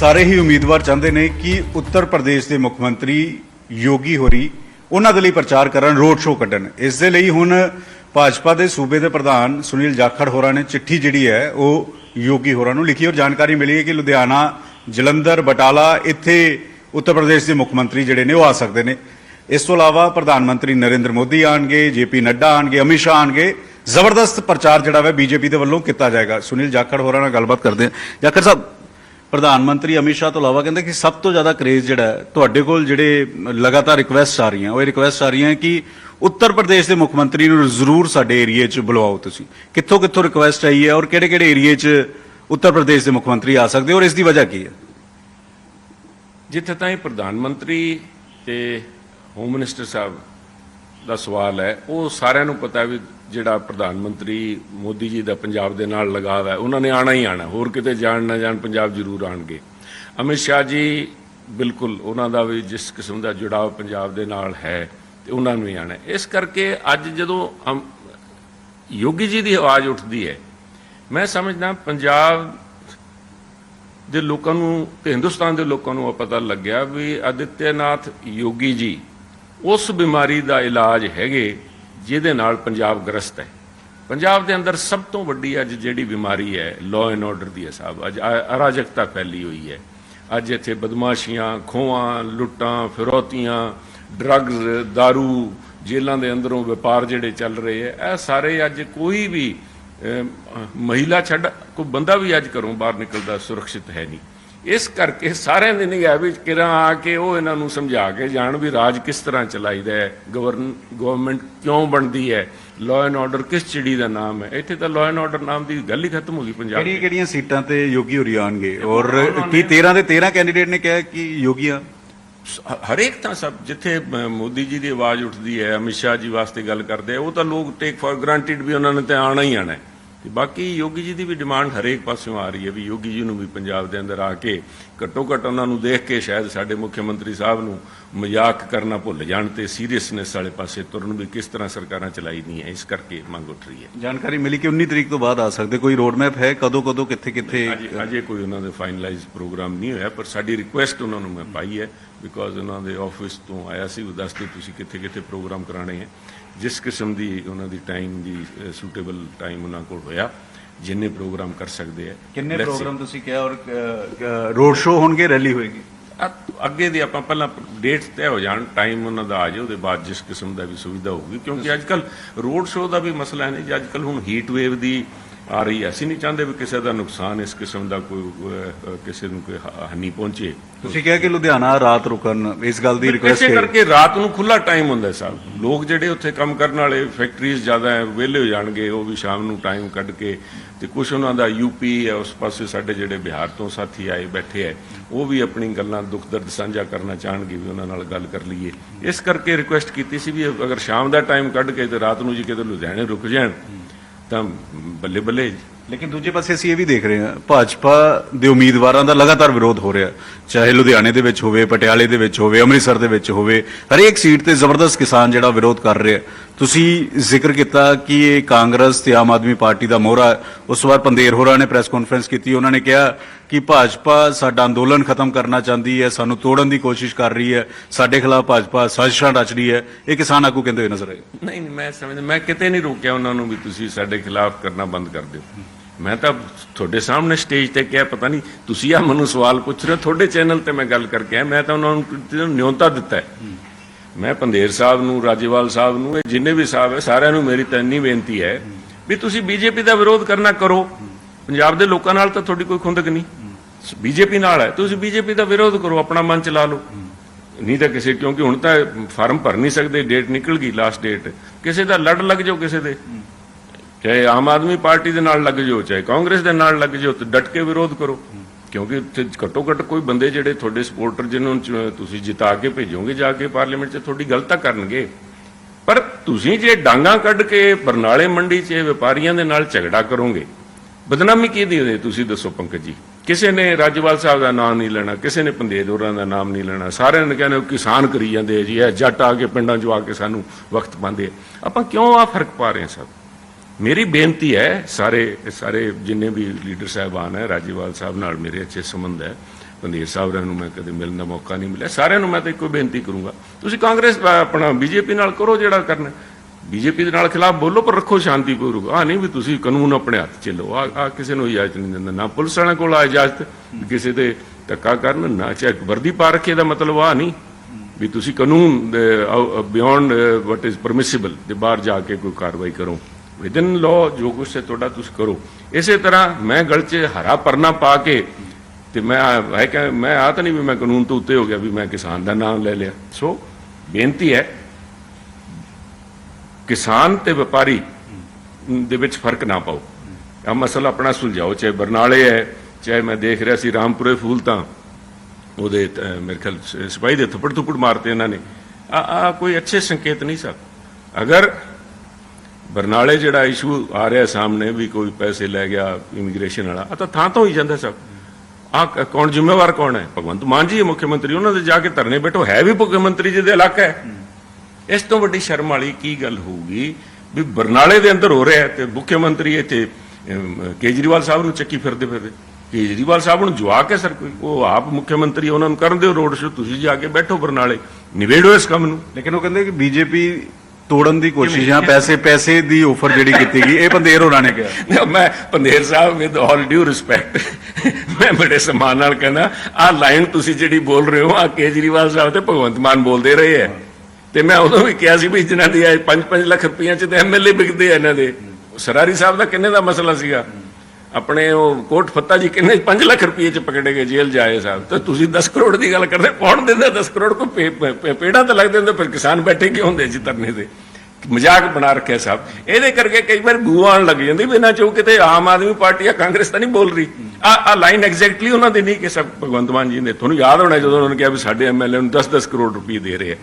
ਸਾਰੇ ਹੀ ਉਮੀਦਵਾਰ ਚਾਹੁੰਦੇ ਨੇ ਕਿ ਉੱਤਰ ਪ੍ਰਦੇਸ਼ ਦੇ ਮੁੱਖ ਮੰਤਰੀ ਯੋਗੀ ਹੋਰੀ ਉਹਨਾਂ ਦੇ ਲਈ ਪ੍ਰਚਾਰ ਕਰਨ, ਰੋਡ ਸ਼ੋਅ ਕੱਢਣ। ਇਸ ਦੇ ਲਈ ਹੁਣ ਭਾਜਪਾ ਦੇ ਸੂਬੇ ਦੇ ਪ੍ਰਧਾਨ ਸੁਨੀਲ ਜਾਖੜ ਹੋਰਾਂ ਨੇ ਚਿੱਠੀ ਜਿਹੜੀ ਹੈ, ਉਹ ਯੋਗੀ ਹੋਰਾਂ ਨੂੰ ਲਿਖੀ ਔਰ ਜਾਣਕਾਰੀ ਮਿਲੀ ਹੈ ਕਿ ਲੁਧਿਆਣਾ, ਜਲੰਧਰ, ਬਟਾਲਾ, ਇੱਥੇ ਉੱਤਰ ਪ੍ਰਦੇਸ਼ ਦੇ ਮੁੱਖ ਮੰਤਰੀ ਜਿਹੜੇ ਨੇ ਉਹ ਆ ਸਕਦੇ ਨੇ। ਇਸ ਤੋਂ ਇਲਾਵਾ ਪ੍ਰਧਾਨ ਮੰਤਰੀ ਨਰਿੰਦਰ ਮੋਦੀ ਆਣਗੇ, ਜੇਪੀ ਨੱਡਾ ਆਣਗੇ, ਅਮਿਤ ਸ਼ਾਹ ਆਣਗੇ। ਜ਼ਬਰਦਸਤ ਪ੍ਰਚਾਰ ਜਿਹੜਾ ਵਾ ਬੀਜੇਪੀ ਦੇ ਵੱਲੋਂ ਕੀਤਾ ਜਾਏਗਾ। ਸੁਨੀਲ ਜਾਖੜ ਹੋਰਾਂ ਨਾਲ ਗੱਲਬਾਤ ਕਰਦੇ ਹਾਂ। ਜਾਖੜ ਸਾਹਿਬ ਪ੍ਰਧਾਨ ਮੰਤਰੀ ਅਮਿਤ ਸ਼ਾਹ ਤੋਂ ਇਲਾਵਾ ਕਹਿੰਦੇ ਕਿ ਸਭ ਤੋਂ ਜ਼ਿਆਦਾ ਕਰੇਜ਼ ਜਿਹੜਾ ਤੁਹਾਡੇ ਕੋਲ ਜਿਹੜੇ ਲਗਾਤਾਰ ਰਿਕੁਐਸਟ ਆ ਰਹੀਆਂ, ਉਹ ਇਹ ਰਿਕੁਐਸਟ ਆ ਰਹੀਆਂ ਕਿ ਉੱਤਰ ਪ੍ਰਦੇਸ਼ ਦੇ ਮੁੱਖ ਮੰਤਰੀ ਨੂੰ ਜ਼ਰੂਰ ਸਾਡੇ ਏਰੀਏ 'ਚ ਬੁਲਾਓ ਤੁਸੀਂ। ਕਿੱਥੋਂ ਕਿੱਥੋਂ ਰਿਕੁਐਸਟ ਆਈ ਹੈ ਔਰ ਕਿਹੜੇ ਕਿਹੜੇ ਏਰੀਏ 'ਚ ਉੱਤਰ ਪ੍ਰਦੇਸ਼ ਦੇ ਮੁੱਖ ਮੰਤਰੀ ਆ ਸਕਦੇ ਔਰ ਇਸ ਦੀ ਵਜ੍ਹਾ ਕੀ ਹੈ? ਜਿੱਥੇ ਤਾਈਂ ਪ੍ਰਧਾਨ ਮੰਤਰੀ ਤੇ ਹੋਮ ਮਿਨਿਸਟਰ ਸਾਹਿਬ ਦਾ ਸਵਾਲ ਹੈ, ਉਹ ਸਾਰਿਆਂ ਨੂੰ ਪਤਾ ਵੀ ਜਿਹੜਾ ਪ੍ਰਧਾਨ ਮੰਤਰੀ ਮੋਦੀ ਜੀ ਦਾ ਪੰਜਾਬ ਦੇ ਨਾਲ ਲਗਾਵ ਹੈ, ਉਹਨਾਂ ਨੇ ਆਣਾ ਹੀ ਆਣਾ ਹੋਰ ਕਿਤੇ ਜਾਣ ਨਾ ਜਾਣ ਪੰਜਾਬ ਜ਼ਰੂਰ ਆਣਗੇ। ਅਮਿਤ ਸ਼ਾਹ ਜੀ, ਬਿਲਕੁਲ ਉਹਨਾਂ ਦਾ ਵੀ ਜਿਸ ਕਿਸਮ ਦਾ ਜੁੜਾਵ ਪੰਜਾਬ ਦੇ ਨਾਲ ਹੈ, ਤੇ ਉਹਨਾਂ ਨੂੰ ਹੀ ਆਣਾ ਇਸ ਕਰਕੇ ਅੱਜ ਜਦੋਂ ਅਮ- ਯੋਗੀ ਜੀ ਦੀ ਆਵਾਜ਼ ਉੱਠਦੀ ਹੈ, ਮੈਂ ਸਮਝਦਾ ਪੰਜਾਬ ਦੇ ਲੋਕਾਂ ਨੂੰ, ਤੇ ਹਿੰਦੁਸਤਾਨ ਦੇ ਲੋਕਾਂ ਨੂੰ ਪਤਾ ਲੱਗਿਆ ਵੀ ਆਦਿੱਤਿਆਨਾਥ ਯੋਗੀ ਜੀ, ਉਸ ਬਿਮਾਰੀ ਦਾ ਇਲਾਜ ਹੈਗੇ ਜਿਹਦੇ ਨਾਲ ਪੰਜਾਬ ਗ੍ਰਸਤ ਹੈ। ਪੰਜਾਬ ਦੇ ਅੰਦਰ ਸਭ ਤੋਂ ਵੱਡੀ ਅੱਜ ਜਿਹੜੀ ਬਿਮਾਰੀ ਹੈ ਲਾਅ ਐਂਡ ਆਰਡਰ ਦੀ ਹੈ ਸਾਹਿਬ। ਅੱਜ ਅ- ਅਰਾਜਕਤਾ ਫੈਲੀ ਹੋਈ ਹੈ। ਅੱਜ ਇੱਥੇ ਬਦਮਾਸ਼ੀਆਂ, ਖੋਹਾਂ, ਲੁੱਟਾਂ, ਫਿਰੌਤੀਆਂ ਡਰੱਗਸ दारू, ਜੇਲ੍ਹਾਂ ਦੇ ਅੰਦਰੋਂ ਵਪਾਰ ਜਿਹੜੇ ਚੱਲ ਰਹੇ ਹੈ, ਇਹ ਸਾਰੇ ਅੱਜ ਕੋਈ ਵੀ ਮਹਿਲਾ ਛੱਡ, ਕੋਈ ਬੰਦਾ ਵੀ ਅੱਜ ਘਰੋਂ ਬਾਹਰ ਨਿਕਲਦਾ ਸੁਰੱਖਿਅਤ ਹੈ ਨਹੀਂ। ਇਸ ਕਰਕੇ ਸਾਰਿਆਂ ਦੀ ਨਿਗਾਹ ਵਿੱਚ ਕਿਰਾਂ ਆ ਕੇ ਉਹ ਇਹਨਾਂ ਨੂੰ ਸਮਝਾ ਕੇ ਜਾਣ ਵੀ ਰਾਜ ਕਿਸ ਤਰ੍ਹਾਂ ਚਲਾਈਦਾ ਹੈ ਗਵਰਨ ਗਵਰਨਮੈਂਟ ਕਿਉਂ ਬਣਦੀ ਹੈ ਲਾਅ ਐਂਡ ਆਰਡਰ ਕਿਸ ਚਿੜੀ ਦਾ ਨਾਮ ਹੈ। ਇੱਥੇ ਤਾਂ ਲਾਅ ਐਂਡ ਆਰਡਰ ਨਾਮ ਦੀ ਗੱਲ ਹੀ ਖਤਮ ਹੋ ਗਈ ਪੰਜਾਬ ਕਿਹੜੀਆਂ ਕਿਹੜੀਆਂ ਸੀਟਾਂ ਤੇ ਯੋਗੀ ਹੋਰੀ ਆਣਗੇ ਔਰ ਕੀ 13 ਦੇ 13 ਕੈਂਡੀਡੇਟ ਨੇ ਕਿਹਾ ਕਿ ਯੋਗੀਆਂ? ਹਰੇਕ ਤਾਂ ਸਭ ਜਿੱਥੇ ਮੋਦੀ ਜੀ ਦੀ ਆਵਾਜ਼ ਉੱਠਦੀ ਹੈ ਅਮਿਤ ਸ਼ਾਹ ਜੀ ਵਾਸਤੇ ਗੱਲ ਕਰਦੇ ਆ ਉਹ ਤਾਂ ਲੋਕ ਟੇਕ ਫॉर ਗ੍ਰਾਂਟਡ ਵੀ ਉਹਨਾਂ ਨੇ ਤਾਂ ਆਣਾ ਹੀ ਆਣਾ ਹੈ। ਤੇ ਬਾਕੀ ਯੋਗੀ ਜੀ ਦੀ ਵੀ ਡਿਮਾਂਡ ਹਰੇਕ ਪਾਸਿਓਂ ਆ ਰਹੀ ਹੈ ਵੀ ਯੋਗੀ ਜੀ ਨੂੰ ਵੀ ਪੰਜਾਬ ਦੇ ਅੰਦਰ ਆ ਕੇ ਘੱਟੋ ਘੱਟ ਉਹਨਾਂ ਨੂੰ ਦੇਖ ਕੇ ਸ਼ਾਇਦ ਸਾਡੇ ਮੁੱਖ ਮੰਤਰੀ ਸਾਹਿਬ ਨੂੰ ਮਜ਼ਾਕ ਕਰਨਾ ਭੁੱਲ ਜਾਣ ਤੇ ਸੀਰੀਅਸਨੈਸ ਵਾਲੇ ਪਾਸੇ ਤੁਰਨ ਵੀ ਕਿਸ ਤਰ੍ਹਾਂ ਸਰਕਾਰਾਂ ਚਲਾਈ ਨਹੀਂ ਹੈ ਇਸ ਕਰਕੇ ਮੰਗ ਉੱਠ ਰਹੀ ਹੈ। ਜਾਣਕਾਰੀ ਮਿਲੀ ਕਿ 19 ਤਰੀਕ ਤੋਂ ਬਾਅਦ ਆ ਸਕਦੇ ਕੋਈ ਰੋਡ ਮੈਪ ਹੈ ਕਦੋਂ ਕਦੋਂ ਕਿੱਥੇ ਕਿੱਥੇ? ਅਜੇ ਕੋਈ ਉਹਨਾਂ ਦੇ ਫਾਈਨਲਾਈਜ਼ ਪ੍ਰੋਗਰਾਮ ਨਹੀਂ ਹੋਇਆ ਪਰ ਸਾਡੀ ਰਿਕੁਐਸਟ ਉਹਨਾਂ ਨੂੰ ਮੈਂ ਪਾਈ ਹੈ ਬਿਕੋਜ਼ ਉਹਨਾਂ ਦੇ ਆਫਿਸ ਤੋਂ ਆਇਆ ਸੀ ਉਹ ਦੱਸਦੇ ਤੁਸੀਂ ਕਿੱਥੇ ਕਿੱਥੇ ਪ੍ਰੋਗਰਾਮ ਕਰਾਣੇ ਹੈ। ਜਿਸ ਕਿਸਮ ਦੀ ਉਹਨਾਂ ਦੀ ਟਾਈਮ ਦੀ ਸੂਟੇਬਲ ਟਾਈਮ ਉਹਨਾਂ ਕੋਲ ਹੋਇਆ ਜਿੰਨੇ ਪ੍ਰੋਗਰਾਮ ਕਰ ਸਕਦੇ ਆ ਕਿੰਨੇ. ਪ੍ਰੋਗਰਾਮ ਤੁਸੀਂ ਕਿਹਾ ਔਰ ਰੋਡ ਸ਼ੋਅ ਹੋਣਗੇ ਰੈਲੀ ਹੋਏਗੀ ਅੱਗੇ ਦੀ ਆਪਾਂ ਪਹਿਲਾਂ ਡੇਟਸ ਤੈਅ ਹੋ ਜਾਣ ਟਾਈਮ ਉਹਨਾਂ ਦਾ ਆ ਜਾਏ ਉਹਦੇ ਬਾਅਦ ਜਿਸ ਕਿਸਮ ਦਾ ਵੀ ਸੁਵਿਧਾ ਹੋਊਗੀ ਕਿਉਂਕਿ ਅੱਜ ਕੱਲ ਰੋਡ ਸ਼ੋਅ ਦਾ ਵੀ ਮਸਲਾ ਹੈ ਨਹੀਂ ਜੀ ਅੱਜ ਕੱਲ ਹੁਣ ਹੀਟ ਵੇਵ ਦੀ ਆ ਰਹੀ ਹੈ। ਅਸੀਂ ਨਹੀਂ ਚਾਹੁੰਦੇ ਵੀ ਕਿਸੇ ਦਾ ਨੁਕਸਾਨ ਇਸ ਕਿਸਮ ਦਾ ਕੋਈ ਕਿਸੇ ਨੂੰ ਕੋਈ ਹ- ਹਾਨੀ ਪਹੁੰਚੇ। ਤੁਸੀਂ ਕਿਹਾ ਕਿ ਲੁਧਿਆਣਾ ਰਾਤ ਰੁਕਣ ਇਸ ਗੱਲ ਦੀ ਰਿਕੁਐਸਟ ਇਸੇ ਕਰਕੇ ਰਾਤ ਨੂੰ ਖੁੱਲਾ ਟਾਈਮ ਹੁੰਦਾ ਹੈ ਸਾਹਿਬ। ਲੋਕ ਜਿਹੜੇ ਉੱਥੇ ਕੰਮ ਕਰਨ ਵਾਲੇ ਫੈਕਟਰੀਜ਼ ਜ਼ਿਆਦਾ ਹੈ ਵਿਹਲੇ ਹੋ ਜਾਣਗੇ ਉਹ ਵੀ ਸ਼ਾਮ ਨੂੰ ਟਾਈਮ ਕੱਢ ਕੇ ਤੇ ਕੁਝ ਉਹਨਾਂ ਦਾ ਯੂਪੀ ਹੈ ਉਸ ਪਾਸੇ ਸਾਡੇ ਜਿਹੜੇ ਬਿਹਾਰ ਤੋਂ ਸਾਥੀ ਆਏ ਬੈਠੇ ਹੈ ਉਹ ਵੀ ਆਪਣੀ ਗੱਲਾਂ ਦੁੱਖ ਦਰਦ ਸਾਂਝਾ ਕਰਨਾ ਚਾਹਣਗੇ ਵੀ ਉਹਨਾਂ ਨਾਲ ਗੱਲ ਕਰ ਲਈਏ। ਇਸ ਕਰਕੇ ਰਿਕੁਐਸਟ ਕੀਤੀ ਸੀ ਵੀ ਅਗਰ ਸ਼ਾਮ ਦਾ ਟਾਈਮ ਕੱਢ ਕੇ ਤੇ ਰਾਤ ਨੂੰ ਜੀ ਕਿਤੇ ਲੁਧਿਆਣੇ ਰੁਕ ਜਾਣ ਤਾਂ ਬੱਲੇ ਬੱਲੇ। ਲੇਕਿਨ ਦੂਜੇ ਪਾਸੇ ਅਸੀਂ ਇਹ ਵੀ ਦੇਖ ਰਹੇ ਹਾਂ, ਭਾਜਪਾ ਦੇ ਉਮੀਦਵਾਰਾਂ ਦਾ ਲਗਾਤਾਰ ਵਿਰੋਧ ਹੋ ਰਿਹਾ। ਚਾਹੇ ਲੁਧਿਆਣੇ ਦੇ ਵਿੱਚ ਹੋਵੇ, ਪਟਿਆਲੇ ਦੇ ਵਿੱਚ ਹੋਵੇ, ਅੰਮ੍ਰਿਤਸਰ ਦੇ ਵਿੱਚ ਹੋਵੇ, ਹਰੇਕ ਸੀਟ ਤੇ ਜ਼ਬਰਦਸਤ ਕਿਸਾਨ ਜਿਹੜਾ ਵਿਰੋਧ ਕਰ ਰਿਹਾ। ਤੁਸੀਂ ਜ਼ਿਕਰ ਕੀਤਾ ਕਿ ਇਹ ਕਾਂਗਰਸ ਤੇ ਆਮ ਆਦਮੀ ਪਾਰਟੀ ਦਾ ਮੋਹਰਾ ਉਸ ਵਾਰ ਪੰਦੇਰ ਹੋਰਾਂ ਨੇ ਪ੍ਰੈਸ ਕਾਨਫਰੰਸ ਕੀਤੀ, ਉਹਨਾਂ ਨੇ ਕਿਹਾ ਕਿ ਭਾਜਪਾ ਸਾਡਾ ਅੰਦੋਲਨ ਖਤਮ ਕਰਨਾ ਚਾਹੁੰਦੀ ਹੈ, ਸਾਨੂੰ ਤੋੜਨ ਦੀ ਕੋਸ਼ਿਸ਼ ਕਰ ਰਹੀ ਹੈ, ਸਾਡੇ ਖਿਲਾਫ ਭਾਜਪਾ ਸਾਜ਼ਿਸ਼ਾਂ ਰਚ ਰਹੀ ਹੈ, ਇਹ ਕਿਸਾਨ ਆਗੂ ਕਹਿੰਦੇ ਹੋਏ ਨਜ਼ਰ ਆਏ। ਨਹੀਂ ਮੈਂ ਸਮਝਦਾ, ਮੈਂ ਕਿਤੇ ਨਹੀਂ ਰੋਕਿਆ ਉਹਨਾਂ ਨੂੰ ਵੀ ਤੁਸੀਂ ਸਾਡੇ ਖਿਲਾਫ ਕਰਨਾ ਬੰਦ ਕਰ ਦਿਓ। ਮੈਂ ਤਾਂ ਤੁਹਾਡੇ ਸਾਹਮਣੇ ਸਟੇਜ ਤੇ ਕਿਹਾ, ਪਤਾ ਨਹੀਂ ਤੁਸੀਂ ਆ ਮੈਨੂੰ ਸਵਾਲ ਪੁੱਛ ਰਹੇ ਹੋ, ਤੁਹਾਡੇ ਚੈਨਲ ਤੇ ਮੈਂ ਗੱਲ ਕਰਕੇ ਆਇਆ, ਮੈਂ ਤਾਂ ਉਹਨਾਂ ਨੂੰ ਨਿਯੋਤਾ ਦਿੱਤਾ ਹੈ। ਮੈਂ ਪੰਦੇਰ ਸਾਹਿਬ ਨੂੰ, ਰਾਜੇਵਾਲ ਸਾਹਿਬ ਨੂੰ, ਇਹ ਜਿੰਨੇ ਵੀ ਸਾਹਿਬ ਹੈ, ਸਾਰਿਆਂ ਨੂੰ ਮੇਰੀ ਤਾਂ ਇੰਨੀ ਬੇਨਤੀ ਹੈ ਵੀ ਤੁਸੀਂ ਬੀਜੇਪੀ ਦਾ ਵਿਰੋਧ ਕਰਨਾ ਕਰੋ। ਪੰਜਾਬ ਦੇ ਲੋਕਾਂ ਨਾਲ ਤਾਂ ਤੁਹਾਡੀ ਕੋਈ ਖੁੰਦਕ ਨਹੀਂ। ਬੀਜੇਪੀ ਨਾਲ ਹੈ, ਤੁਸੀਂ ਬੀਜੇਪੀ ਦਾ ਵਿਰੋਧ ਕਰੋ, ਆਪਣਾ ਮਨ ਚਲਾ ਲਓ। ਨਹੀਂ ਤਾਂ ਕਿਸੇ, ਕਿਉਂਕਿ ਹੁਣ ਤਾਂ ਫਾਰਮ ਭਰ ਨਹੀਂ ਸਕਦੇ, ਡੇਟ ਨਿਕਲ ਗਈ ਲਾਸਟ ਡੇਟ ਕਿਸੇ ਦਾ ਲੜ ਲੱਗ ਜਾਓ ਕਿਸੇ ਦੇ। ਚਾਹੇ ਆਮ ਆਦਮੀ ਪਾਰਟੀ ਦੇ ਨਾਲ ਲੱਗ ਜਾਓ, ਚਾਹੇ ਕਾਂਗਰਸ ਦੇ ਨਾਲ ਲੱਗ ਜਾਓ, ਤੇ ਡਟ ਕੇ ਵਿਰੋਧ ਕਰੋ। ਕਿਉਂਕਿ ਉੱਥੇ ਘੱਟੋ ਘੱਟ ਕੋਈ ਬੰਦੇ ਜਿਹੜੇ ਤੁਹਾਡੇ ਸਪੋਰਟਰ ਜਿਹਨੂੰ ਤੁਸੀਂ ਜਿਤਾ ਕੇ ਭੇਜੋਗੇ, ਜਾ ਕੇ ਪਾਰਲੀਮੈਂਟ 'ਚ ਤੁਹਾਡੀ ਗੱਲ ਕਰਨਗੇ। ਪਰ ਤੁਸੀਂ ਜੇ ਡਾਂਗਾ ਕੱਢ ਕੇ ਬਰਨਾਲੇ ਮੰਡੀ 'ਚ ਵਪਾਰੀਆਂ ਦੇ ਨਾਲ ਝਗੜਾ ਕਰੋਗੇ, ਬਦਨਾਮੀ ਕਿਹਦੀ ਹੋਵੇ ਤੁਸੀਂ ਦੱਸੋ ਪੰਕਜ ਜੀ। ਕਿਸੇ ਨੇ ਰਾਜਵਾਲ ਸਾਹਿਬ ਦਾ ਨਾਮ ਨਹੀਂ ਲੈਣਾ ਕਿਸੇ ਨੇ ਪੰਦੇਦ ਹੋਰਾਂ ਦਾ ਨਾਮ ਨਹੀਂ ਲੈਣਾ ਸਾਰਿਆਂ ਨੇ ਕਹਿੰਦੇ ਉਹ ਕਿਸਾਨ ਕਰੀ ਜਾਂਦੇ ਆ ਜੀ ਇਹ ਜੱਟ ਆ ਕੇ ਪਿੰਡਾਂ 'ਚ ਆ ਕੇ ਸਾਨੂੰ ਵਕਤ ਪਾਉਂਦੇ ਆਪਾਂ ਕਿਉਂ ਆ ਫ਼ਰਕ ਪਾ ਰਹੇ ਹਾਂ ਸਭ? ਮੇਰੀ ਬੇਨਤੀ ਹੈ ਸਾਰੇ ਸਾਰੇ ਜਿੰਨੇ ਵੀ ਲੀਡਰ ਸਾਹਿਬਾਨ ਹੈ ਰਾਜੀਵਾਲ ਸਾਹਿਬ ਨਾਲ ਮੇਰੇ ਅੱਛੇ ਸੰਬੰਧ ਹੈ ਪੰਦੇਰ ਸਾਹਿਬ ਨੂੰ ਮੈਂ ਕਦੇ ਮਿਲਣ ਦਾ ਮੌਕਾ ਨਹੀਂ ਮਿਲਿਆ ਸਾਰਿਆਂ ਨੂੰ ਮੈਂ ਤਾਂ ਇੱਕੋ ਬੇਨਤੀ ਕਰੂੰਗਾ। ਤੁਸੀਂ ਕਾਂਗਰਸ ਅ, ਆਪਣਾ ਬੀਜੇਪੀ ਨਾਲ ਕਰੋ ਜਿਹੜਾ ਕਰਨਾ ਬੀਜੇਪੀ ਦੇ ਨਾਲ ਖਿਲਾਫ ਬੋਲੋ, ਪਰ ਰੱਖੋ ਸ਼ਾਂਤੀਪੂਰਵਕ। ਆ ਨਹੀਂ ਵੀ ਤੁਸੀਂ ਕਾਨੂੰਨ ਆਪਣੇ ਹੱਥ 'ਚ ਲਓ ਆ ਆ ਕਿਸੇ ਨੂੰ ਇਜਾਜ਼ਤ ਨਹੀਂ ਦਿੰਦਾ। ਨਾ ਪੁਲਿਸ ਵਾਲਿਆਂ ਕੋਲ ਆ ਇਜਾਜ਼ਤ ਕਿਸੇ ਦੇ ਧੱਕਾ ਕਰਨ, ਨਾ ਚੈੱਕ ਵਰਦੀ ਪਾ ਰੱਖੇ ਦਾ ਮਤਲਬ ਆ ਨਹੀਂ ਵੀ ਤੁਸੀਂ ਕਾਨੂੰਨ ਬਿਯੋਂਡ ਵਾਟ ਇਜ਼ ਪਰਮਿਸਿਬਲ ਦੇ ਬਾਹਰ ਜਾ ਕੇ ਕੋਈ ਕਾਰਵਾਈ ਕਰੋ। ਵਿਦਨ ਲਾਅ ਜੋ ਕੁਛ ਹੈ ਤੁਹਾਡਾ ਤੁਸੀਂ ਕਰੋ। ਇਸੇ ਤਰ੍ਹਾਂ ਮੈਂ ਗਲ 'ਚ ਹਰਾ ਪਰਨਾ ਪਾ ਕੇ ਤੇ ਮੈਂ ਹੈ ਕਿ ਮੈਂ ਆ ਤਾਂ ਨਹੀਂ ਵੀ ਮੈਂ ਕਾਨੂੰਨ ਤੋਂ ਉੱਤੇ ਹੋ ਗਿਆ ਵੀ ਮੈਂ ਕਿਸਾਨ ਦਾ ਨਾਮ ਲੈ ਲਿਆ। ਸੋ ਬੇਨਤੀ ਹੈ ਕਿਸਾਨ ਤੇ ਵਪਾਰੀ ਦੇ ਵਿੱਚ ਫ਼ਰਕ ਨਾ ਪਾਓ। ਆ ਮਸਲਾ ਆਪਣਾ ਸੁਲਝਾਓ, ਚਾਹੇ ਬਰਨਾਲੇ ਹੈ, ਚਾਹੇ ਮੈਂ ਦੇਖ ਰਿਹਾ ਸੀ ਰਾਮਪੁਰੇ ਫੂਲ ਤਾਂ ਉਹਦੇ ਮੇਰੇ ਖਿਆਲ ਸਿਪਾਹੀ ਦੇ ਥੱਪੜ ਥੁੱਪੜ ਮਾਰਤੇ ਇਹਨਾਂ ਨੇ। ਆ ਆ ਕੋਈ ਅੱਛੇ ਸੰਕੇਤ ਨਹੀਂ ਸਰ। ਅਗਰ ਬਰਨਾਲੇ ਜਿਹੜਾ ਇਸ਼ੂ ਆ ਰਿਹਾ ਸਾਹਮਣੇ ਵੀ ਕੋਈ ਪੈਸੇ ਲੈ ਗਿਆ ਇਮੀਗ੍ਰੇਸ਼ਨ ਵਾਲਾ ਆ ਤਾਂ ਥਾਂ ਤੋਂ ਹੀ ਜਾਂਦਾ ਸਭ ਆ ਕੌਣ ਜ਼ਿੰਮੇਵਾਰ ਕੌਣ ਹੈ? ਭਗਵੰਤ ਮਾਨ ਜੀ ਹੈ ਮੁੱਖ ਮੰਤਰੀ ਉਹਨਾਂ ਦੇ ਜਾ ਕੇ ਧਰਨੇ ਬੈਠੋ। ਹੈ ਵੀ ਮੁੱਖ ਮੰਤਰੀ ਜੀ ਦੇ ਇਲਾਕਾ ਹੈ। ਇਸ ਤੋਂ ਵੱਡੀ ਸ਼ਰਮ ਵਾਲੀ ਕੀ ਗੱਲ ਹੋਊਗੀ? ਵੀ ਬਰਨਾਲੇ ਦੇ ਅੰਦਰ ਹੋ ਰਿਹਾ ਤੇ ਮੁੱਖ ਮੰਤਰੀ ਇੱਥੇ ਕੇਜਰੀਵਾਲ ਸਾਹਿਬ ਨੂੰ ਚੱਕੀ ਫਿਰਦੇ ਫਿਰਦੇ। ਕੇਜਰੀਵਾਲ ਸਾਹਿਬ ਨੂੰ ਜਵਾਕ ਹੈ ਸਰ ਕੋਈ? ਉਹ ਆਪ ਮੁੱਖ ਮੰਤਰੀ ਉਹਨਾਂ ਨੂੰ ਕਰਨ ਦਿਓ ਰੋਡ ਸ਼ੋ ਤੁਸੀਂ ਜਾ ਕੇ ਬੈਠੋ ਬਰਨਾਲੇ। ਨਿਬੇੜੋ ਇਸ ਕੰਮ ਨੂੰ। ਲੇਕਿਨ ਉਹ ਕਹਿੰਦੇ ਕਿ ਬੀਜੇਪੀ ਤੋੜਨ ਦੀ ਕੋਸ਼ਿਸ਼ ਜਾਂ ਪੈਸੇ ਪੈਸੇ ਦੀ ਆਫਰ ਜਿਹੜੀ ਕੀਤੀ ਗਈ ਇਹ ਬੰਦੇਰ ਹੋਰਾਂ ਨੇ ਕਿਹਾ। ਮੈਂ Pander sahib with all due respect ਮੈਂ ਬੜੇ ਸਨਮਾਨ ਨਾਲ ਕਹਿੰਦਾ ਆਹ ਲਾਈਨ ਤੁਸੀਂ ਜਿਹੜੀ ਬੋਲ ਰਹੇ ਹੋ ਆ ਕੇਜਰੀਵਾਲ ਸਾਹਿਬ ਤੇ ਭਗਵੰਤ ਮਾਨ ਬੋਲਦੇ ਰਹੇ ਹੈ। ਤੇ ਮੈਂ ਉਦੋਂ ਵੀ ਕਿਹਾ ਸੀ ਵੀ ਜਿਨ੍ਹਾਂ ਦੀ 5-5 ਲੱਖ ਰੁਪਈਆ ਚ ਤੇ ਐਮਐਲਏ ਵਿਕਦੇ ਆ ਇਹਨਾਂ ਦੇ। ਸਰਾਰੀ ਸਾਹਿਬ ਦਾ ਕਿੰਨੇ ਦਾ ਮਸਲਾ ਸੀਗਾ? ਆਪਣੇ ਉਹ ਕੋਟ ਫੱਤਾ ਜੀ ਕਿੰਨੇ 5 ਲੱਖ ਰੁਪਏ ਚ ਪਕੜੇ ਗਏ ਜੇਲ੍ਹ ਜਾਏ ਸਾਹਿਬ। ਤੇ ਤੁਸੀਂ 10 ਕਰੋੜ ਦੀ ਗੱਲ ਕਰਦੇ, ਕੌਣ ਦਿੰਦਾ 10 ਕਰੋੜ? ਕੋ ਪੇੜਾ ਤਾਂ ਲੱਗਦੇ ਹੁੰਦੇ, ਫਿਰ ਕਿਸਾਨ ਬੈਠੇ ਕਿਉਂ ਹੁੰਦੇ ਜੀ ਧਰਨੇ ਤੇ? ਮਜ਼ਾਕ ਬਣਾ ਰੱਖਿਆ ਸਾਹਿਬ। ਇਹਦੇ ਕਰਕੇ ਕਈ ਵਾਰ ਗੂਆਣ ਲੱਗ ਜਾਂਦੀ ਵੀ ਨਾ ਚੋ ਕਿਤੇ ਆਮ ਆਦਮੀ ਪਾਰਟੀ ਜਾਂ ਕਾਂਗਰਸ ਤਾਂ ਨਹੀਂ ਬੋਲ ਰਹੀ। ਆ ਆ ਲਾਈਨ ਐਗਜ਼ੈਕਟਲੀ ਉਹਨਾਂ ਦੇ ਨਹੀਂ ਕਿ ਸਭ ਭਗਵੰਤ ਮਾਨ ਜੀ ਨੇ। ਤੁਹਾਨੂੰ ਯਾਦ ਹੋਣਾ ਜਦੋਂ ਉਹਨਾਂ ਨੇ ਕਿਹਾ ਵੀ ਸਾਡੇ ਐਮਐਲਏ ਨੂੰ 10-10 ਕਰੋੜ ਰੁਪਏ ਦੇ ਰਹੇ ਆ।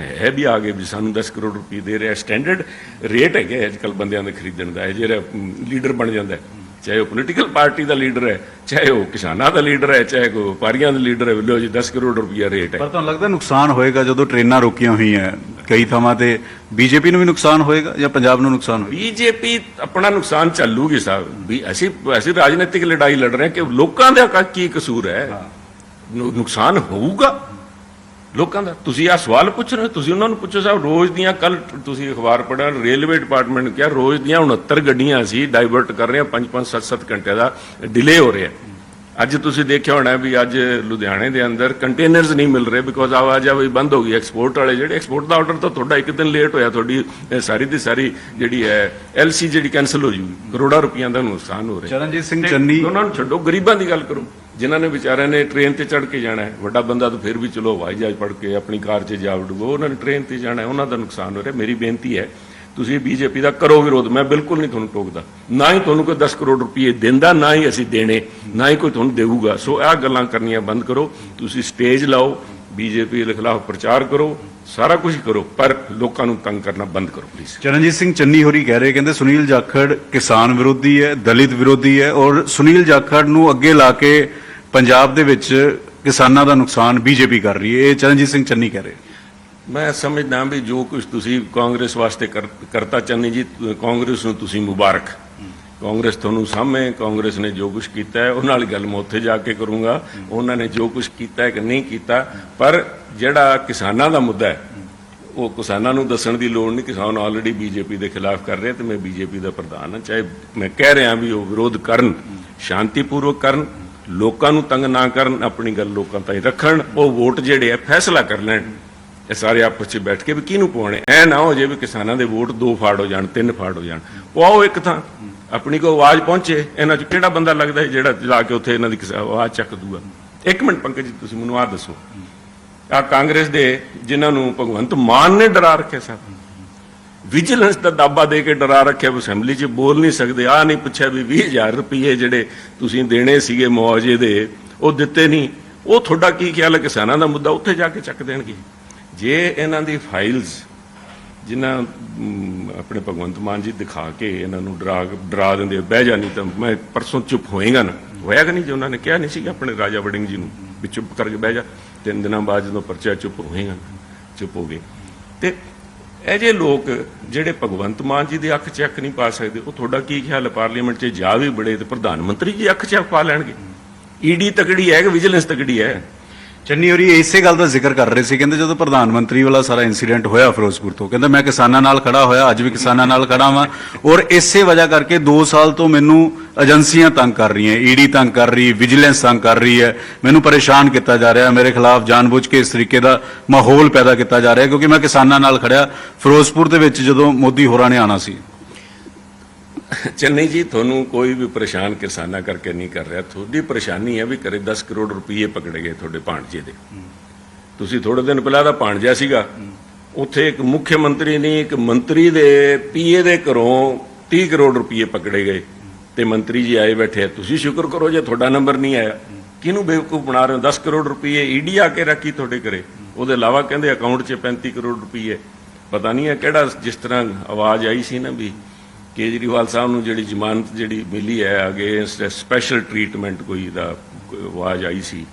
ਇਹ ਵੀ ਆ ਗਏ ਵੀ ਸਾਨੂੰ 10 ਕਰੋੜ ਰੁਪਏ ਦੇ ਰਹੇ ਸਟੈਂਡਰਡ ਰੇਟ ਹੈਗੇ ਅੱਜ ਕੱਲ ਬੰਦਿਆਂ ਦੇ ਖਰੀਦਣ ਦਾ ਜਿਹੜਾ ਲੀਡਰ ਬਣ ਜਾਂਦਾ ਹੈ। ਚਾਹੇ ਉਹ ਪੋਲੀਟੀਕਲ ਪਾਰਟੀ ਦਾ ਲੀਡਰ ਹੈ ਚਾਹੇ ਉਹ ਕਿਸਾਨਾਂ ਦਾ ਲੀਡਰ ਹੈ ਚਾਹੇ ਕੋਈ ਵਪਾਰੀਆਂ ਦਾ ਲੀਡਰ ਹੈ ਲਓ ਜੀ 10 ਕਰੋੜ ਰੁਪਇਆ ਰੇਟ ਹੈ। ਪਰ ਤੁਹਾਨੂੰ ਲੱਗਦਾ ਨੁਕਸਾਨ ਹੋਏਗਾ ਜਦੋਂ ਟ੍ਰੇਨਾਂ ਰੋਕੀਆਂ ਹੋਈਆਂ ਕਈ ਥਾਵਾਂ ਤੇ ਬੀਜੇਪੀ ਨੂੰ ਵੀ ਨੁਕਸਾਨ ਹੋਏਗਾ ਜਾਂ ਪੰਜਾਬ ਨੂੰ ਨੁਕਸਾਨ ਹੋਏਗਾ? ਬੀਜੇਪੀ ਆਪਣਾ ਨੁਕਸਾਨ ਚੱਲੂਗੀ ਸਾਹਿਬ ਵੀ ਅਸੀਂ ਅਸੀਂ ਰਾਜਨੀਤਿਕ ਲੜਾਈ ਲੜ ਰਹੇ ਹਾਂ ਕਿ ਲੋਕਾਂ ਦਾ ਕਾ- ਕਸੂਰ ਹੈ? ਨੁਕਸਾਨ ਹੋਊਗਾ। ਲੋਕਾਂ ਦਾ ਤੁਸੀਂ ਆ ਸਵਾਲ ਪੁੱਛ ਰਹੇ ਤੁਸੀਂ ਉਹਨਾਂ ਨੂੰ ਪੁੱਛੋ ਸਾਹਿਬ ਰੋਜ਼ ਦੀਆਂ ਕੱਲ ਤੁਸੀਂ ਅਖਬਾਰ ਪੜ੍ਹਿਆ ਰੇਲਵੇ ਡਿਪਾਰਟਮੈਂਟ ਨੇ ਕਿਹਾ ਰੋਜ਼ ਦੀਆਂ 69 ਗੱਡੀਆਂ ਅਸੀਂ ਡਾਈਵਰਟ ਕਰ ਰਹੇ ਹਾਂ 5-5 7-7 ਘੰਟੇ ਦਾ ਡਿਲੇ ਹੋ ਰਿਹਾ। ਅੱਜ ਤੁਸੀਂ ਦੇਖਿਆ ਹੋਣਾ ਵੀ ਅੱਜ ਲੁਧਿਆਣੇ ਦੇ ਅੰਦਰ ਕੰਟੇਨਰਸ ਨਹੀਂ ਮਿਲ ਰਹੇ ਬਿਕੋਜ਼ ਆਵਾਜਾਈ ਬੰਦ ਹੋ ਗਈ ਐਕਸਪੋਰਟ ਵਾਲੇ ਜਿਹੜੇ ਐਕਸਪੋਰਟ ਦਾ ਆਰਡਰ ਤਾਂ ਤੁਹਾਡਾ ਇੱਕ ਦਿਨ ਲੇਟ ਹੋਇਆ ਤੁਹਾਡੀ ਸਾਰੀ ਦੀ ਸਾਰੀ ਜਿਹੜੀ ਹੈ ਐਲਸੀ ਜਿਹੜੀ ਕੈਨਸਲ ਹੋ ਜੂਗੀ ਕਰੋੜਾਂ ਰੁਪਈਆਂ ਦਾ ਨੁਕਸਾਨ ਹੋ ਰਿਹਾ। ਚਰਨਜੀਤ ਸਿੰਘ ਚੰਨੀ ਉਹਨਾਂ ਨੂੰ ਛੱਡੋ ਗਰੀਬਾਂ ਦੀ ਗੱਲ ਕਰੋ। ਜਿਨ੍ਹਾਂ ਨੇ ਵਿਚਾਰਿਆਂ ਨੇ ਟ੍ਰੇਨ ਤੇ ਚੜ ਕੇ ਜਾਣਾ ਹੈ। ਵੱਡਾ ਬੰਦਾ ਤਾਂ ਫਿਰ ਵੀ ਚਲੋ ਹਵਾਈ ਜਹਾਜ਼ ਪੜ ਕੇ ਆਪਣੀ ਕਾਰ 'ਚ ਜਾ ਵੜੂਗਾ। ਉਹਨਾਂ ਨੇ ਟ੍ਰੇਨ ਤੇ ਜਾਣਾ ਉਹਨਾਂ ਦਾ ਨੁਕਸਾਨ ਹੋ ਰਿਹਾ। ਮੇਰੀ ਬੇਨਤੀ ਹੈ, ਤੁਸੀਂ ਬੀਜੇਪੀ ਦਾ ਕਰੋ ਵਿਰੋਧ। ਮੈਂ ਬਿਲਕੁਲ ਨਹੀਂ ਤੁਹਾਨੂੰ ਟੋਕਦਾ। ਨਾ ਹੀ ਤੁਹਾਨੂੰ ਕੋਈ 10 ਕਰੋੜ ਰੁਪਏ ਦਿੰਦਾ, ਨਾ ਹੀ ਅਸੀਂ ਦੇਣੇ, ਨਾ ਹੀ ਕੋਈ ਤੁਹਾਨੂੰ ਦੇਊਗਾ। ਸੋ ਆਹ ਗੱਲਾਂ ਕਰਨੀਆਂ ਬੰਦ ਕਰੋ। ਤੁਸੀਂ ਸਟੇਜ ਲਾਓ, ਬੀਜੇਪੀ ਦੇ ਖਿਲਾਫ ਪ੍ਰਚਾਰ ਕਰੋ, ਸਾਰਾ ਕੁਝ ਕਰੋ, ਪਰ ਲੋਕਾਂ ਨੂੰ ਤੰਗ ਕਰਨਾ ਬੰਦ ਕਰੋ ਪਲੀਜ਼ ਚਰਨਜੀਤ ਸਿੰਘ ਚੰਨੀ ਹੋਰੀ ਕਹਿ ਰਹੇ, ਕਹਿੰਦੇ ਸੁਨੀਲ ਜਾਖੜ ਕਿਸਾਨ ਵਿਰੋਧੀ ਹੈ, ਦਲਿਤ ਵਿਰੋਧੀ ਹੈ ਔਰ ਸੁਨੀਲ ਜਾਖੜ ਨੂੰ ਅੱਗੇ ਲਾ ਕੇ ਪੰਜਾਬ ਦੇ ਵਿੱਚ ਕਿਸਾਨਾਂ ਦਾ ਨੁਕਸਾਨ ਬੀਜੇਪੀ ਕਰ ਰਹੀ ਹੈ। ਇਹ ਚਰਨਜੀਤ ਸਿੰਘ ਚੰਨੀ ਕਹਿ ਰਹੇ ਮੈਂ ਸਮਝਦਾ ਵੀ ਜੋ ਕੁਝ ਤੁਸੀਂ ਕਾਂਗਰਸ ਵਾਸਤੇ ਕਰ- ਕਰਤਾ ਚੰਨੀ ਜੀ ਕਾਂਗਰਸ ਨੂੰ ਤੁਸੀਂ ਮੁਬਾਰਕ। ਕਾਂਗਰਸ ਤੁਹਾਨੂੰ ਸਾਹਮਣੇ, ਕਾਂਗਰਸ ਨੇ ਜੋ ਕੁਝ ਕੀਤਾ ਹੈ, ਉਹਨਾਂ ਨਾਲ ਗੱਲ ਮੈਂ ਉੱਥੇ ਜਾ ਕੇ ਕਰੂੰਗਾ। ਉਹਨਾਂ ਨੇ ਜੋ ਕੁਝ ਕੀਤਾ ਹੈ ਕਿ ਨਹੀਂ ਕੀਤਾ, ਪਰ ਜਿਹੜਾ ਕਿਸਾਨਾਂ ਦਾ ਮੁੱਦਾ ਹੈ, ਉਹ ਕਿਸਾਨਾਂ ਨੂੰ ਦੱਸਣ ਦੀ ਲੋੜ ਨਹੀਂ। ਕਿਸਾਨ ਆਲਰੇਡੀ ਬੀਜੇਪੀ ਦੇ ਖਿਲਾਫ ਕਰ ਰਹੇ ਤੇ ਮੈਂ ਬੀਜੇਪੀ ਦਾ ਪ੍ਰਧਾਨ ਹਾਂ। ਚਾਹੇ ਮੈਂ ਕਹਿ ਰਿਹਾ ਵੀ ਉਹ ਵਿਰੋਧ ਕਰਨ, ਸ਼ਾਂਤੀਪੂਰਵਕ ਕਰਨ ਲੋਕਾਂ ਨੂੰ ਤੰਗ ਨਾ ਕਰਨ, ਆਪਣੀ ਗੱਲ ਲੋਕਾਂ ਤਾਈਂ ਰੱਖਣ, ਉਹ ਵੋਟ ਜਿਹੜੇ ਆ, ਫੈਸਲਾ ਕਰ ਲੈਣ। ਇਹ ਸਾਰੇ ਆਪਸ ਵਿੱਚ ਬੈਠ ਕੇ ਵੀ ਕਿਹਨੂੰ ਪਵਾਉਣੇ? ਐ ਨਾ ਹੋ ਜੇ ਵੀ ਕਿਸਾਨਾਂ ਦੇ ਵੋਟ ਦੋ ਫਾੜ ਹੋ ਜਾਣ, ਤਿੰਨ ਫਾੜ ਹੋ ਜਾਣ। ਪਵਾਓ ਇੱਕ ਥਾਂ। ਆਪਣੀ ਕੋ ਆਵਾਜ਼ ਪਹੁੰਚੇ, ਇਹਨਾਂ ਚ ਕਿਹੜਾ ਬੰਦਾ ਲੱਗਦਾ ਜਿਹੜਾ ਜਾ ਕੇ ਉੱਥੇ ਇਹਨਾਂ ਦੀ ਕਿਸਾ- ਆਵਾਜ਼ ਚੱਕ ਦੂਗਾ? ਇੱਕ ਮਿੰਟ ਪੰਕਜ ਜੀ, ਤੁਸੀਂ ਮੈਨੂੰ ਆਹ ਦੱਸੋ। ਆ ਕਾਂਗਰਸ ਦੇ ਜਿਨ੍ਹਾਂ ਨੂੰ ਭਗਵੰਤ ਮਾਨ ਨੇ ਡਰਾ ਰੱਖਿਆ ਸਭ ਵਿਜੀਲੈਂਸ ਦਾ ਦਾਬਾ ਦੇ ਕੇ ਡਰਾ ਰੱਖਿਆ, ਵੀ ਅਸੈਂਬਲੀ 'ਚ ਬੋਲ ਨਹੀਂ ਸਕਦੇ। ਆ ਨਹੀਂ ਪੁੱਛਿਆ ਵੀ 20000 ਰੁਪਏ ਜਿਹੜੇ ਤੁਸੀਂ ਦੇਣੇ ਸੀਗੇ ਮੁਆਵਜ਼ੇ ਦੇ, ਉਹ ਦਿੱਤੇ ਨਹੀਂ। ਉਹ ਤੁਹਾਡਾ ਕੀ ਖਿਆਲ ਹੈ? ਕਿਸਾਨਾਂ ਦਾ ਮੁੱਦਾ ਉੱਥੇ ਜਾ ਕੇ ਚੱਕ ਦੇਣਗੇ। ਜੇ ਇਹਨਾਂ ਦੀ ਫਾਈਲਸ, ਜਿਨ੍ਹਾਂ ਆਪਣੇ ਭਗਵੰਤ ਮਾਨ ਜੀ ਦਿਖਾ ਕੇ ਇਹਨਾਂ ਨੂੰ ਡਰਾ ਡਰਾ ਦਿੰਦੇ ਬਹਿ ਜਾ ਨਹੀਂ ਤਾਂ ਮੈਂ ਪਰਸੋਂ ਚੁੱਪ ਹੋਏਗਾ ਨਾ। ਹੋਇਆ ਕਿ ਨਹੀਂ? ਜੇ ਉਹਨਾਂ ਨੇ ਕਿਹਾ ਨਹੀਂ ਸੀ ਕਿ ਆਪਣੇ ਰਾਜਾ ਵੜਿੰਗ ਜੀ ਨੂੰ ਵੀ ਚੁੱਪ ਕਰਕੇ ਬਹਿ ਜਾ, ਤਿੰਨ ਦਿਨਾਂ ਬਾਅਦ ਜਦੋਂ ਪਰਚਾ ਚੁੱਪ ਹੋਏਗਾ ਚੁੱਪ ਹੋ ਗਏ। ਤੇ ਇਹ ਜੇ ਲੋਕ ਜਿਹੜੇ ਭਗਵੰਤ ਮਾਨ ਜੀ ਦੇ ਅੱਖ 'ਚ ਅੱਖ ਨਹੀਂ ਪਾ ਸਕਦੇ, ਉਹ ਤੁਹਾਡਾ ਕੀ ਖਿਆਲ ਹੈ? ਪਾਰਲੀਮੈਂਟ 'ਚ ਜਾ ਵੀ ਬੜੇ ਤੇ ਪ੍ਰਧਾਨ ਮੰਤਰੀ ਜੀ ਅੱਖ 'ਚ ਅੱਖ ਪਾ ਲੈਣਗੇ। ਈਡੀ ਤਕੜੀ ਹੈ ਕਿ ਵਿਜੀਲੈਂਸ ਤਕੜੀ ਹੈ? ਚੰਨੀ ਹੋਰੀ ਇਸੇ ਗੱਲ ਦਾ ਜ਼ਿਕਰ ਕਰ ਰਹੇ ਸੀ, ਕਹਿੰਦੇ ਜਦੋਂ ਪ੍ਰਧਾਨ ਮੰਤਰੀ ਵਾਲਾ ਸਾਰਾ ਇਨਸੀਡੈਂਟ ਹੋਇਆ ਫਿਰੋਜ਼ਪੁਰ ਤੋਂ, ਕਹਿੰਦਾ ਮੈਂ ਕਿਸਾਨਾਂ ਨਾਲ ਖੜਾ ਹੋਇਆ, ਅੱਜ ਵੀ ਕਿਸਾਨਾਂ ਨਾਲ ਖੜਾ ਵਾਂ, ਔਰ ਇਸੇ ਵਜ੍ਹਾ ਕਰਕੇ 2 ਸਾਲ ਤੋਂ ਮੈਨੂੰ ਏਜੰਸੀਆਂ ਤੰਗ ਕਰ ਰਹੀਆਂ, ਈਡੀ ਤੰਗ ਕਰ ਰਹੀ ਵਿਜੀਲੈਂਸ ਤੰਗ ਕਰ ਰਹੀ ਹੈ, ਮੈਨੂੰ ਪਰੇਸ਼ਾਨ ਕੀਤਾ ਜਾ ਰਿਹਾ, ਮੇਰੇ ਖਿਲਾਫ ਜਾਣਬੁੱਝ ਕੇ ਇਸ ਤਰੀਕੇ ਦਾ ਮਾਹੌਲ ਪੈਦਾ ਕੀਤਾ ਜਾ ਰਿਹਾ, ਕਿਉਂਕਿ ਮੈਂ ਕਿਸਾਨਾਂ ਨਾਲ ਖੜਿਆ, ਫਿਰੋਜ਼ਪੁਰ ਦੇ ਵਿੱਚ ਜਦੋਂ ਮੋਦੀ ਹੋਰਾਂ ਨੇ ਆਣਾ ਸੀ। ਚੰਨੀ ਜੀ, ਤੁਹਾਨੂੰ ਕੋਈ ਵੀ ਪਰੇਸ਼ਾਨ ਕਿਸਾਨਾਂ ਕਰਕੇ ਨਹੀਂ ਕਰ ਰਿਹਾ। ਤੁਹਾਡੀ ਪਰੇਸ਼ਾਨੀ ਹੈ ਵੀ ਕਰੇ 10 ਕਰੋੜ ਰੁਪਏ ਪਕੜੇ ਗਏ ਤੁਹਾਡੇ ਭਾਣਜੇ ਦੇ। ਤੁਸੀਂ ਥੋੜੇ ਦਿਨ ਪਹਿਲਾਂ ਦਾ ਭਾਣਜਾ ਸੀਗਾ। ਉੱਥੇ ਇੱਕ ਮੁੱਖ ਮੰਤਰੀ ਨਹੀਂ, ਇੱਕ ਮੰਤਰੀ ਦੇ ਪੀਏ ਦੇ ਘਰੋਂ 30 ਕਰੋੜ ਰੁਪਏ ਪਕੜੇ ਗਏ। ਤੇ ਮੰਤਰੀ ਜੀ ਆਏ ਬੈਠੇ ਆ, ਤੁਸੀਂ ਸ਼ੁਕਰ ਕਰੋ ਜੇ ਤੁਹਾਡਾ ਨੰਬਰ ਨਹੀਂ ਆਇਆ। ਕਿਹਨੂੰ ਬੇਵਕੂਫ ਬਣਾ ਰਹੇ ਹੋ? 10 ਕਰੋੜ ਰੁਪਏ ਈਡੀ ਆ ਕੇ ਰੱਖੀ ਤੁਹਾਡੇ ਘਰੇ। ਉਹਦੇ ਇਲਾਵਾ ਕਹਿੰਦੇ ਅਕਾਊਂਟ 'ਚ 35 ਕਰੋੜ ਰੁਪਏ ਪਤਾ ਨਹੀਂ ਹੈ ਕਿਹੜਾ, ਜਿਸ ਤਰ੍ਹਾਂ ਆਵਾਜ਼ ਆਈ ਸੀ ਨਾ ਵੀ ਕੇਜਰੀਵਾਲ ਸਾਹਿਬ ਨੂੰ ਜਿਹੜੀ ਜ਼ਮਾਨਤ ਜਿਹੜੀ ਮਿਲੀ ਹੈ, ਅਗੇ ਸਪੈਸ਼ਲ ਟ੍ਰੀਟਮੈਂਟ ਕੋਈ ਦਾ ਆਵਾਜ਼ ਆਈ ਸੀ।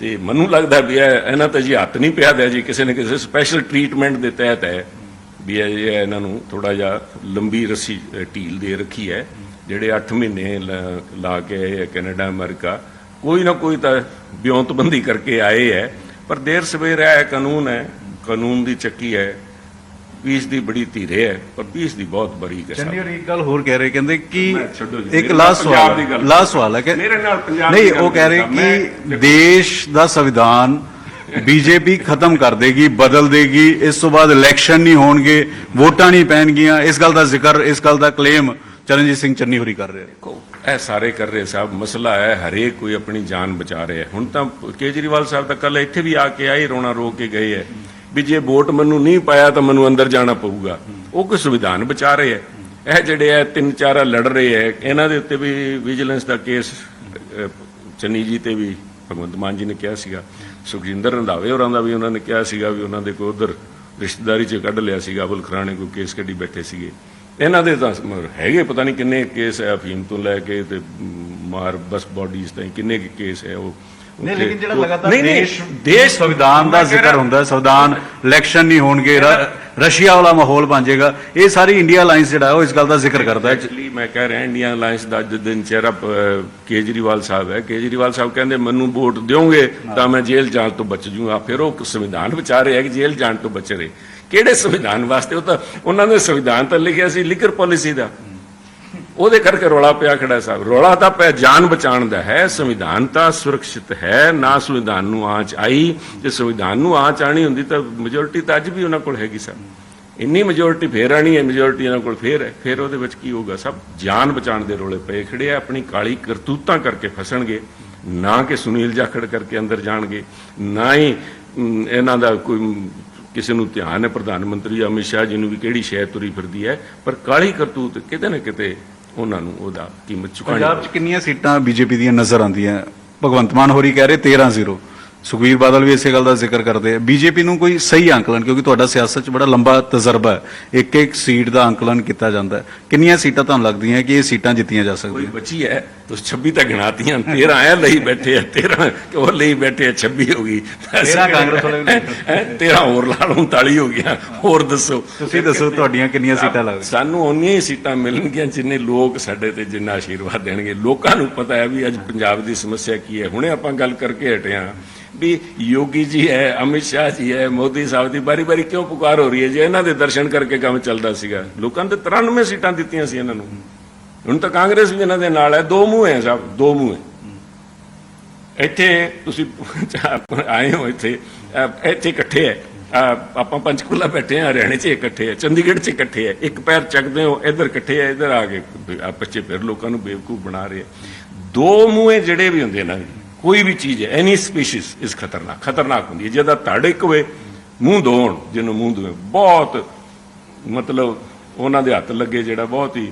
ਤੇ ਮੈਨੂੰ ਲੱਗਦਾ ਵੀ ਇਹਨਾਂ ਤਾਂ ਜੀ ਹੱਥ ਨਹੀਂ ਪਿਆ ਦਿਆ ਜੀ ਕਿਸੇ ਨੇ ਕਿਸੇ ਸਪੈਸ਼ਲ ਟ੍ਰੀਟਮੈਂਟ ਦੇ ਤਹਿਤ ਹੈ ਵੀ ਇਹ ਇਹਨਾਂ ਨੂੰ ਥੋੜਾ ਜਿਹਾ ਲੰਬੀ ਰੱਸੀ ਢੀਲ ਦੇ ਰੱਖੀ ਹੈ, ਜਿਹੜੇ 8 ਮਹੀਨੇ ਲ- ਲਾ ਕੇ ਆਏ ਹੈ ਕੈਨੇਡਾ, ਅਮਰੀਕਾ। ਕੋਈ ਨਾ ਕੋਈ ਤਾਂ ਬਿਉਂਤਬੰਦੀ ਕਰਕੇ ਆਏ ਹੈ, ਪਰ ਦੇਰ ਸਵੇਰ ਹੈ ਕਾਨੂੰਨ ਹੈ, ਕਾਨੂੰਨ ਦੀ ਚੱਕੀ ਹੈ ਪੀਸ ਦੀ ਬੜੀ ਧੀਰੇ ਹੈ ਪਰ ਪੀਸ ਦੀ ਬਹੁਤ ਬੜੀ ਹੈ ਚੰਨੀ ਹੋਰੀ ਇੱਕ ਗੱਲ ਹੋਰ ਕਹਿ ਰਹੇ ਕਹਿੰਦੇ ਕਿ ਇੱਕ ਲਾਸਟ ਸਵਾਲ ਲਾਸਟ ਸਵਾਲ ਹੈ ਕਿ ਮੇਰੇ ਨਾਲ ਪੰਜਾਬ ਨਹੀਂ ਉਹ ਕਹਿ ਰਹੇ ਕਿ ਦੇਸ਼ ਦਾ ਸੰਵਿਧਾਨ ਬੀਜੇਪੀ ਖਤਮ ਕਰ ਦੇਗੀ ਬਦਲ ਦੇਗੀ ਇਸ ਤੋਂ ਬਾਅਦ ਇਲੈਕਸ਼ਨ ਨਹੀਂ ਹੋਣਗੇ ਵੋਟਾਂ ਨਹੀਂ ਪੈਣਗੀਆਂ ਇਸ ਗੱਲ ਦਾ ਜ਼ਿਕਰ ਇਸ ਗੱਲ ਦਾ ਕਲੇਮ ਚਰਨਜੀਤ ਸਿੰਘ ਚੰਨੀ ਹੋਰੀ ਕਰ ਰਹੇ ਦੇਖੋ ਇਹ ਸਾਰੇ ਕਰ ਰਹੇ ਸਾਹਿਬ ਮਸਲਾ ਹੈ ਹਰੇਕ ਕੋਈ ਆਪਣੀ ਜਾਨ ਬਚਾ ਰਿਹਾ ਹੁਣ ਤਾਂ ਕੇਜਰੀਵਾਲ ਸਾਹਿਬ ਤਾਂ ਕੱਲ ਇੱਥੇ ਵੀ ਆ ਕੇ ਆਏ ਰੋਣਾ ਰੋ ਕੇ ਗਏ ਹੈ। ਵੀ ਜੇ ਵੋਟ ਮੈਨੂੰ ਨਹੀਂ ਪਾਇਆ ਤਾਂ ਮੈਨੂੰ ਅੰਦਰ ਜਾਣਾ ਪਊਗਾ। ਉਹ ਕੋਈ ਸੰਵਿਧਾਨ ਬਚਾ ਰਹੇ ਹੈ ਇਹ ਜਿਹੜੇ ਹੈ ਤਿੰਨ ਚਾਰਾ ਲੜ ਰਹੇ ਹੈ ਇਹਨਾਂ ਦੇ ਉੱਤੇ ਵੀ ਵਿਜੀਲੈਂਸ ਦਾ ਕੇਸ ਚੰਨੀ ਜੀ ਤੇ ਵੀ ਭਗਵੰਤ ਮਾਨ ਜੀ ਨੇ ਕਿਹਾ ਸੀਗਾ। ਸੁਖਜਿੰਦਰ ਰੰਧਾਵੇ ਹੋਰਾਂ ਦਾ ਵੀ ਉਹਨਾਂ ਨੇ ਕਿਹਾ ਸੀਗਾ ਵੀ ਉਹਨਾਂ ਦੇ ਕੋਈ ਉਧਰ ਰਿਸ਼ਤੇਦਾਰੀ 'ਚ ਕੱਢ ਲਿਆ ਸੀਗਾ। ਅਬੁਲ ਖਰਾਣੇ ਕੋਈ ਕੇਸ ਕੱਢੀ ਬੈਠੇ ਸੀਗੇ। ਇਹਨਾਂ ਦੇ ਤਾਂ ਹੈਗੇ, ਪਤਾ ਨਹੀਂ ਕਿੰਨੇ ਕੇਸ ਹੈ ਅਫੀਮ ਤੋਂ ਲੈ ਕੇ ਤੇ ਮਾਰ, ਬਸ ਬਾਡੀਜ਼ ਤਾਈਂ ਕਿੰਨੇ ਕੁ ਕੇਸ ਹੈ ਉਹ। ਨਹੀਂ ਲੇਕਿਨ ਜਿਹੜਾ ਲਗਾਤਾਰ ਨਹੀਂ, ਨਹੀਂ, ਦੇਸ਼ ਦੇਸ਼ ਸੰਵਿਧਾਨ ਦਾ ਜ਼ਿਕਰ ਰਿਹਾ- ਹੁੰਦਾ ਹੈ, ਸੰਵਿਧਾਨ ਇਲੈਕਸ਼ਨ ਨਹੀਂ ਹੋਣਗੇ ਰਸ਼ੀਆ ਵਾਲਾ ਮਾਹੌਲ ਬਣ ਜਾਏਗਾ। ਇਹ ਸਾਰੀ ਇੰਡੀਆ ਅਲਾਈਅੰਸ ਜਿਹੜਾ ਉਹ ਇਸ ਗੱਲ ਦਾ ਜ਼ਿਕਰ ਕਰਦਾ ਹੈ। ਐਕਚੁਅਲੀ ਮੈਂ ਕਹਿ ਰਿਹਾ ਇੰਡੀਆ ਅਲਾਈਅੰਸ ਦਾ ਅੱਜ ਦਿਨ ਚਿਹਰਾ ਕੇਜਰੀਵਾਲ ਸਾਹਿਬ ਹੈ। ਕੇਜਰੀਵਾਲ ਸਾਹਿਬ ਕਹਿੰਦੇ ਮੈਨੂੰ ਵੋਟ ਦਿਓਗੇ ਤਾਂ ਮੈਂ ਜੇਲ੍ਹ ਜਾਣ ਤੋਂ ਬਚ ਜੂਗਾ। ਫਿਰ ਉਹ ਸੰਵਿਧਾਨ ਵਿਚਾਰੇ ਹੈ ਕਿ ਜੇਲ੍ਹ ਜਾਣ ਤੋਂ ਬਚ ਰਹੇ। ਕਿਹੜੇ ਸੰਵਿਧਾਨ ਵਾਸਤੇ? ਉਹ ਤਾਂ ਉਹਨਾਂ ਨੇ ਸੰਵਿਧਾਨ ਤਾਂ ਲਿਖਿਆ ਸੀ ਲਿਕਰ ਪਾਲਿਸੀ ਦਾ। ਉਹਦੇ ਕਰਕੇ ਰੌਲਾ ਪਿਆ ਖੜਾ ਸਾਹਿਬ। ਰੌਲਾ ਤਾਂ ਪੈ ਜਾਨ ਬਚਾਉਣ ਦਾ ਹੈ, ਸੰਵਿਧਾਨ ਤਾਂ ਸੁਰੱਖਿਅਤ ਹੈ, ਨਾ ਸੰਵਿਧਾਨ ਨੂੰ ਆਂਚ ਆਈ। ਜੇ ਸੰਵਿਧਾਨ ਨੂੰ ਆਂਚ ਆਣੀ ਹੁੰਦੀ ਤਾਂ ਮੈਜੋਰਿਟੀ ਤਾਂ ਅੱਜ ਵੀ ਉਹਨਾਂ ਕੋਲ ਹੈਗੀ ਸਰ। ਇੰਨੀ ਮੈਜੋਰਿਟੀ ਫੇਰ ਆਣੀ ਹੈ ਮੈਜੋਰਿਟੀ ਇਹਨਾਂ ਕੋਲ ਫੇਰ ਹੈ। ਫੇਰ ਉਹਦੇ ਵਿੱਚ ਕੀ ਹੋਊਗਾ ਸਭ? ਜਾਨ ਬਚਾਉਣ ਦੇ ਰੋਲੇ ਪਏ ਖੜੇ ਆ, ਆਪਣੀ ਕਾਲੀ ਕਰਤੂਤਾਂ ਕਰਕੇ ਫਸਣਗੇ। ਨਾ ਕਿ ਸੁਨੀਲ ਜਾਖੜ ਕਰਕੇ ਅੰਦਰ ਜਾਣਗੇ। ਨਾ ਹੀ ਇਹਨਾਂ ਦਾ ਕੋਈ ਕਿਸੇ ਨੂੰ ਧਿਆਨ ਹੈ, ਪ੍ਰਧਾਨ ਮੰਤਰੀ ਅਮਿਤ ਸ਼ਾਹ ਜੀ ਨੂੰ ਵੀ ਕਿਹੜੀ ਸ਼ੈ ਤੁਰੀ ਫਿਰਦੀ ਹੈ। ਪਰ ਕਾਲੀ ਕਰਤੂਤ ਕਿਤੇ ਨਾ ਕਿਤੇ ਉਹਨਾਂ ਨੂੰ ਉਹਦਾ ਕੀਮਤ ਚੁਕਾਣੀ ਪੰਜਾਬ 'ਚ ਕਿੰਨੀਆਂ ਸੀਟਾਂ ਬੀਜੇਪੀ ਦੀਆਂ ਨਜ਼ਰ ਆਉਂਦੀਆਂ? ਭਗਵੰਤ ਮਾਨ ਹੋਰੀ ਕਹਿ ਰਹੇ 13-0 ਸੁਖਵੀਰ ਬਾਦਲ ਵੀ ਇਸੇ ਗੱਲ ਦਾ ਜ਼ਿਕਰ ਕਰਦੇ ਆ। ਬੀਜੇਪੀ ਨੂੰ ਕੋਈ ਸਹੀ ਅੰਕਲਨ ਕਿਉਂਕਿ ਤੁਹਾਡਾ ਸਿਆਸਤ 'ਚ ਬੜਾ ਲੰਬਾ ਤਜਰਬਾ ਹੈ। ਇੱਕ ਇੱਕ ਸੀਟ ਦਾ ਅੰਕਲਨ ਕੀਤਾ ਜਾਂਦਾ ਹੈ। ਕਿੰਨੀਆਂ ਸੀਟਾਂ ਤੁਹਾਨੂੰ ਲੱਗਦੀਆਂ ਕਿ ਇਹ ਸੀਟਾਂ ਜਿੱਤੀਆਂ ਜਾ ਕੋਈ ਸਕਦੀਆਂ ਬਚੀ ਹੈ ਤੁਸੀਂ 26 ਤਾਂ ਗਿਣਾਤੀਆਂ 13 ਆਇਆ ਲਈ ਬੈਠੇ ਆ 13 ਉਹ ਲਈ ਬੈਠੇ ਆ 26 ਹੋ ਗਈ। 13 ਕਾਂਗਰਸ ਵਾਲੇ ਵੀ ਲਈ ਹੈਂ, 13 ਹੋਰ ਲਾ ਲਓ 39 ਹੋ ਗਿਆ ਹੋਰ ਦੱਸੋ। ਤੁਸੀਂ ਦੱਸੋ ਤੁਹਾਡੀਆਂ ਕਿੰਨੀਆਂ ਸੀਟਾਂ ਲੱਗਦੀਆਂ? ਸਾਨੂੰ ਉਨੀਆਂ ਹੀ ਸੀਟਾਂ ਮਿਲਣਗੀਆਂ ਜਿੰਨੇ ਲੋਕ ਸਾਡੇ ਤੇ ਜਿੰਨਾ ਆਸ਼ੀਰਵਾਦ ਦੇਣਗੇ। ਲੋਕਾਂ ਨੂੰ ਪਤਾ ਹੈ ਵੀ ਅੱਜ ਪੰਜਾਬ ਦੀ ਸਮੱਸਿਆ ਕੀ ਹੈ। ਹੁਣੇ ਆਪਾਂ ਗੱਲ ਕਰਕੇ ਹਟੇ ਹਾਂ। ਵੀ ਯੋਗੀ ਜੀ ਹੈ, ਅਮਿਤ ਸ਼ਾਹ ਜੀ ਹੈ, ਮੋਦੀ ਸਾਹਿਬ ਦੀ ਬਾਰੀ-ਬਾਰੀ ਕਿਉਂ ਪੁਕਾਰ ਹੋ ਰਹੀ ਹੈ? ਜੇ ਇਹਨਾਂ ਦੇ ਦਰਸ਼ਨ ਕਰਕੇ ਕੰਮ ਚੱਲਦਾ ਸੀਗਾ, ਲੋਕਾਂ ਨੇ ਤਾਂ 93 ਸੀਟਾਂ ਦਿੱਤੀਆਂ ਸੀ ਇਹਨਾਂ ਨੂੰ। ਹੁਣ ਤਾਂ ਕਾਂਗਰਸ ਵੀ ਇਹਨਾਂ ਦੇ ਨਾਲ ਹੈ, ਦੋ ਮੂੰਹ ਹੈ ਸਭ, ਦੋ ਮੂੰਹ ਹੈ। ਇੱਥੇ ਤੁਸੀਂ ਆਏ ਹੋ ਇੱਥੇ ਇੱਥੇ ਇਕੱਠੇ ਹੈ। ਆਪਾਂ ਪੰਚਕੂਲਾ ਬੈਠੇ ਆ ਹਰਿਆਣੇ 'ਚ ਇਕੱਠੇ ਹੈ, ਚੰਡੀਗੜ੍ਹ 'ਚ ਇਕੱਠੇ ਹੈ। ਇੱਕ ਪੈਰ ਚੱਕਦੇ ਹੋ, ਇੱਧਰ ਇਕੱਠੇ ਹੈ, ਇੱਧਰ ਆ ਕੇ ਆਪਸ 'ਚ ਫਿਰ ਲੋਕਾਂ ਨੂੰ ਬੇਵਕੂਫ ਬਣਾ ਰਹੇ ਆ। ਦੋ ਮੂੰਹੇ ਜਿਹੜੇ ਵੀ ਹੁੰਦੇ ਨਾ ਕੋਈ ਵੀ ਚੀਜ਼ ਹੈ ਐਨੀ ਸਪੀਸੀਜ਼ ਇਸ ਖਤਰਨਾਕ ਖਤਰਨਾਕ ਹੁੰਦੀ ਹੈ। ਜਿਹਦਾ ਧੜ ਇੱਕ ਹੋਵੇ ਮੂੰਹ ਦੋਣ ਜਿਹਨੂੰ ਮੂੰਹ ਦੋਵੇ ਬਹੁਤ ਮਤਲਬ ਉਹਨਾਂ ਦੇ ਹੱਥ ਲੱਗੇ ਜਿਹੜਾ ਬਹੁਤ ਹੀ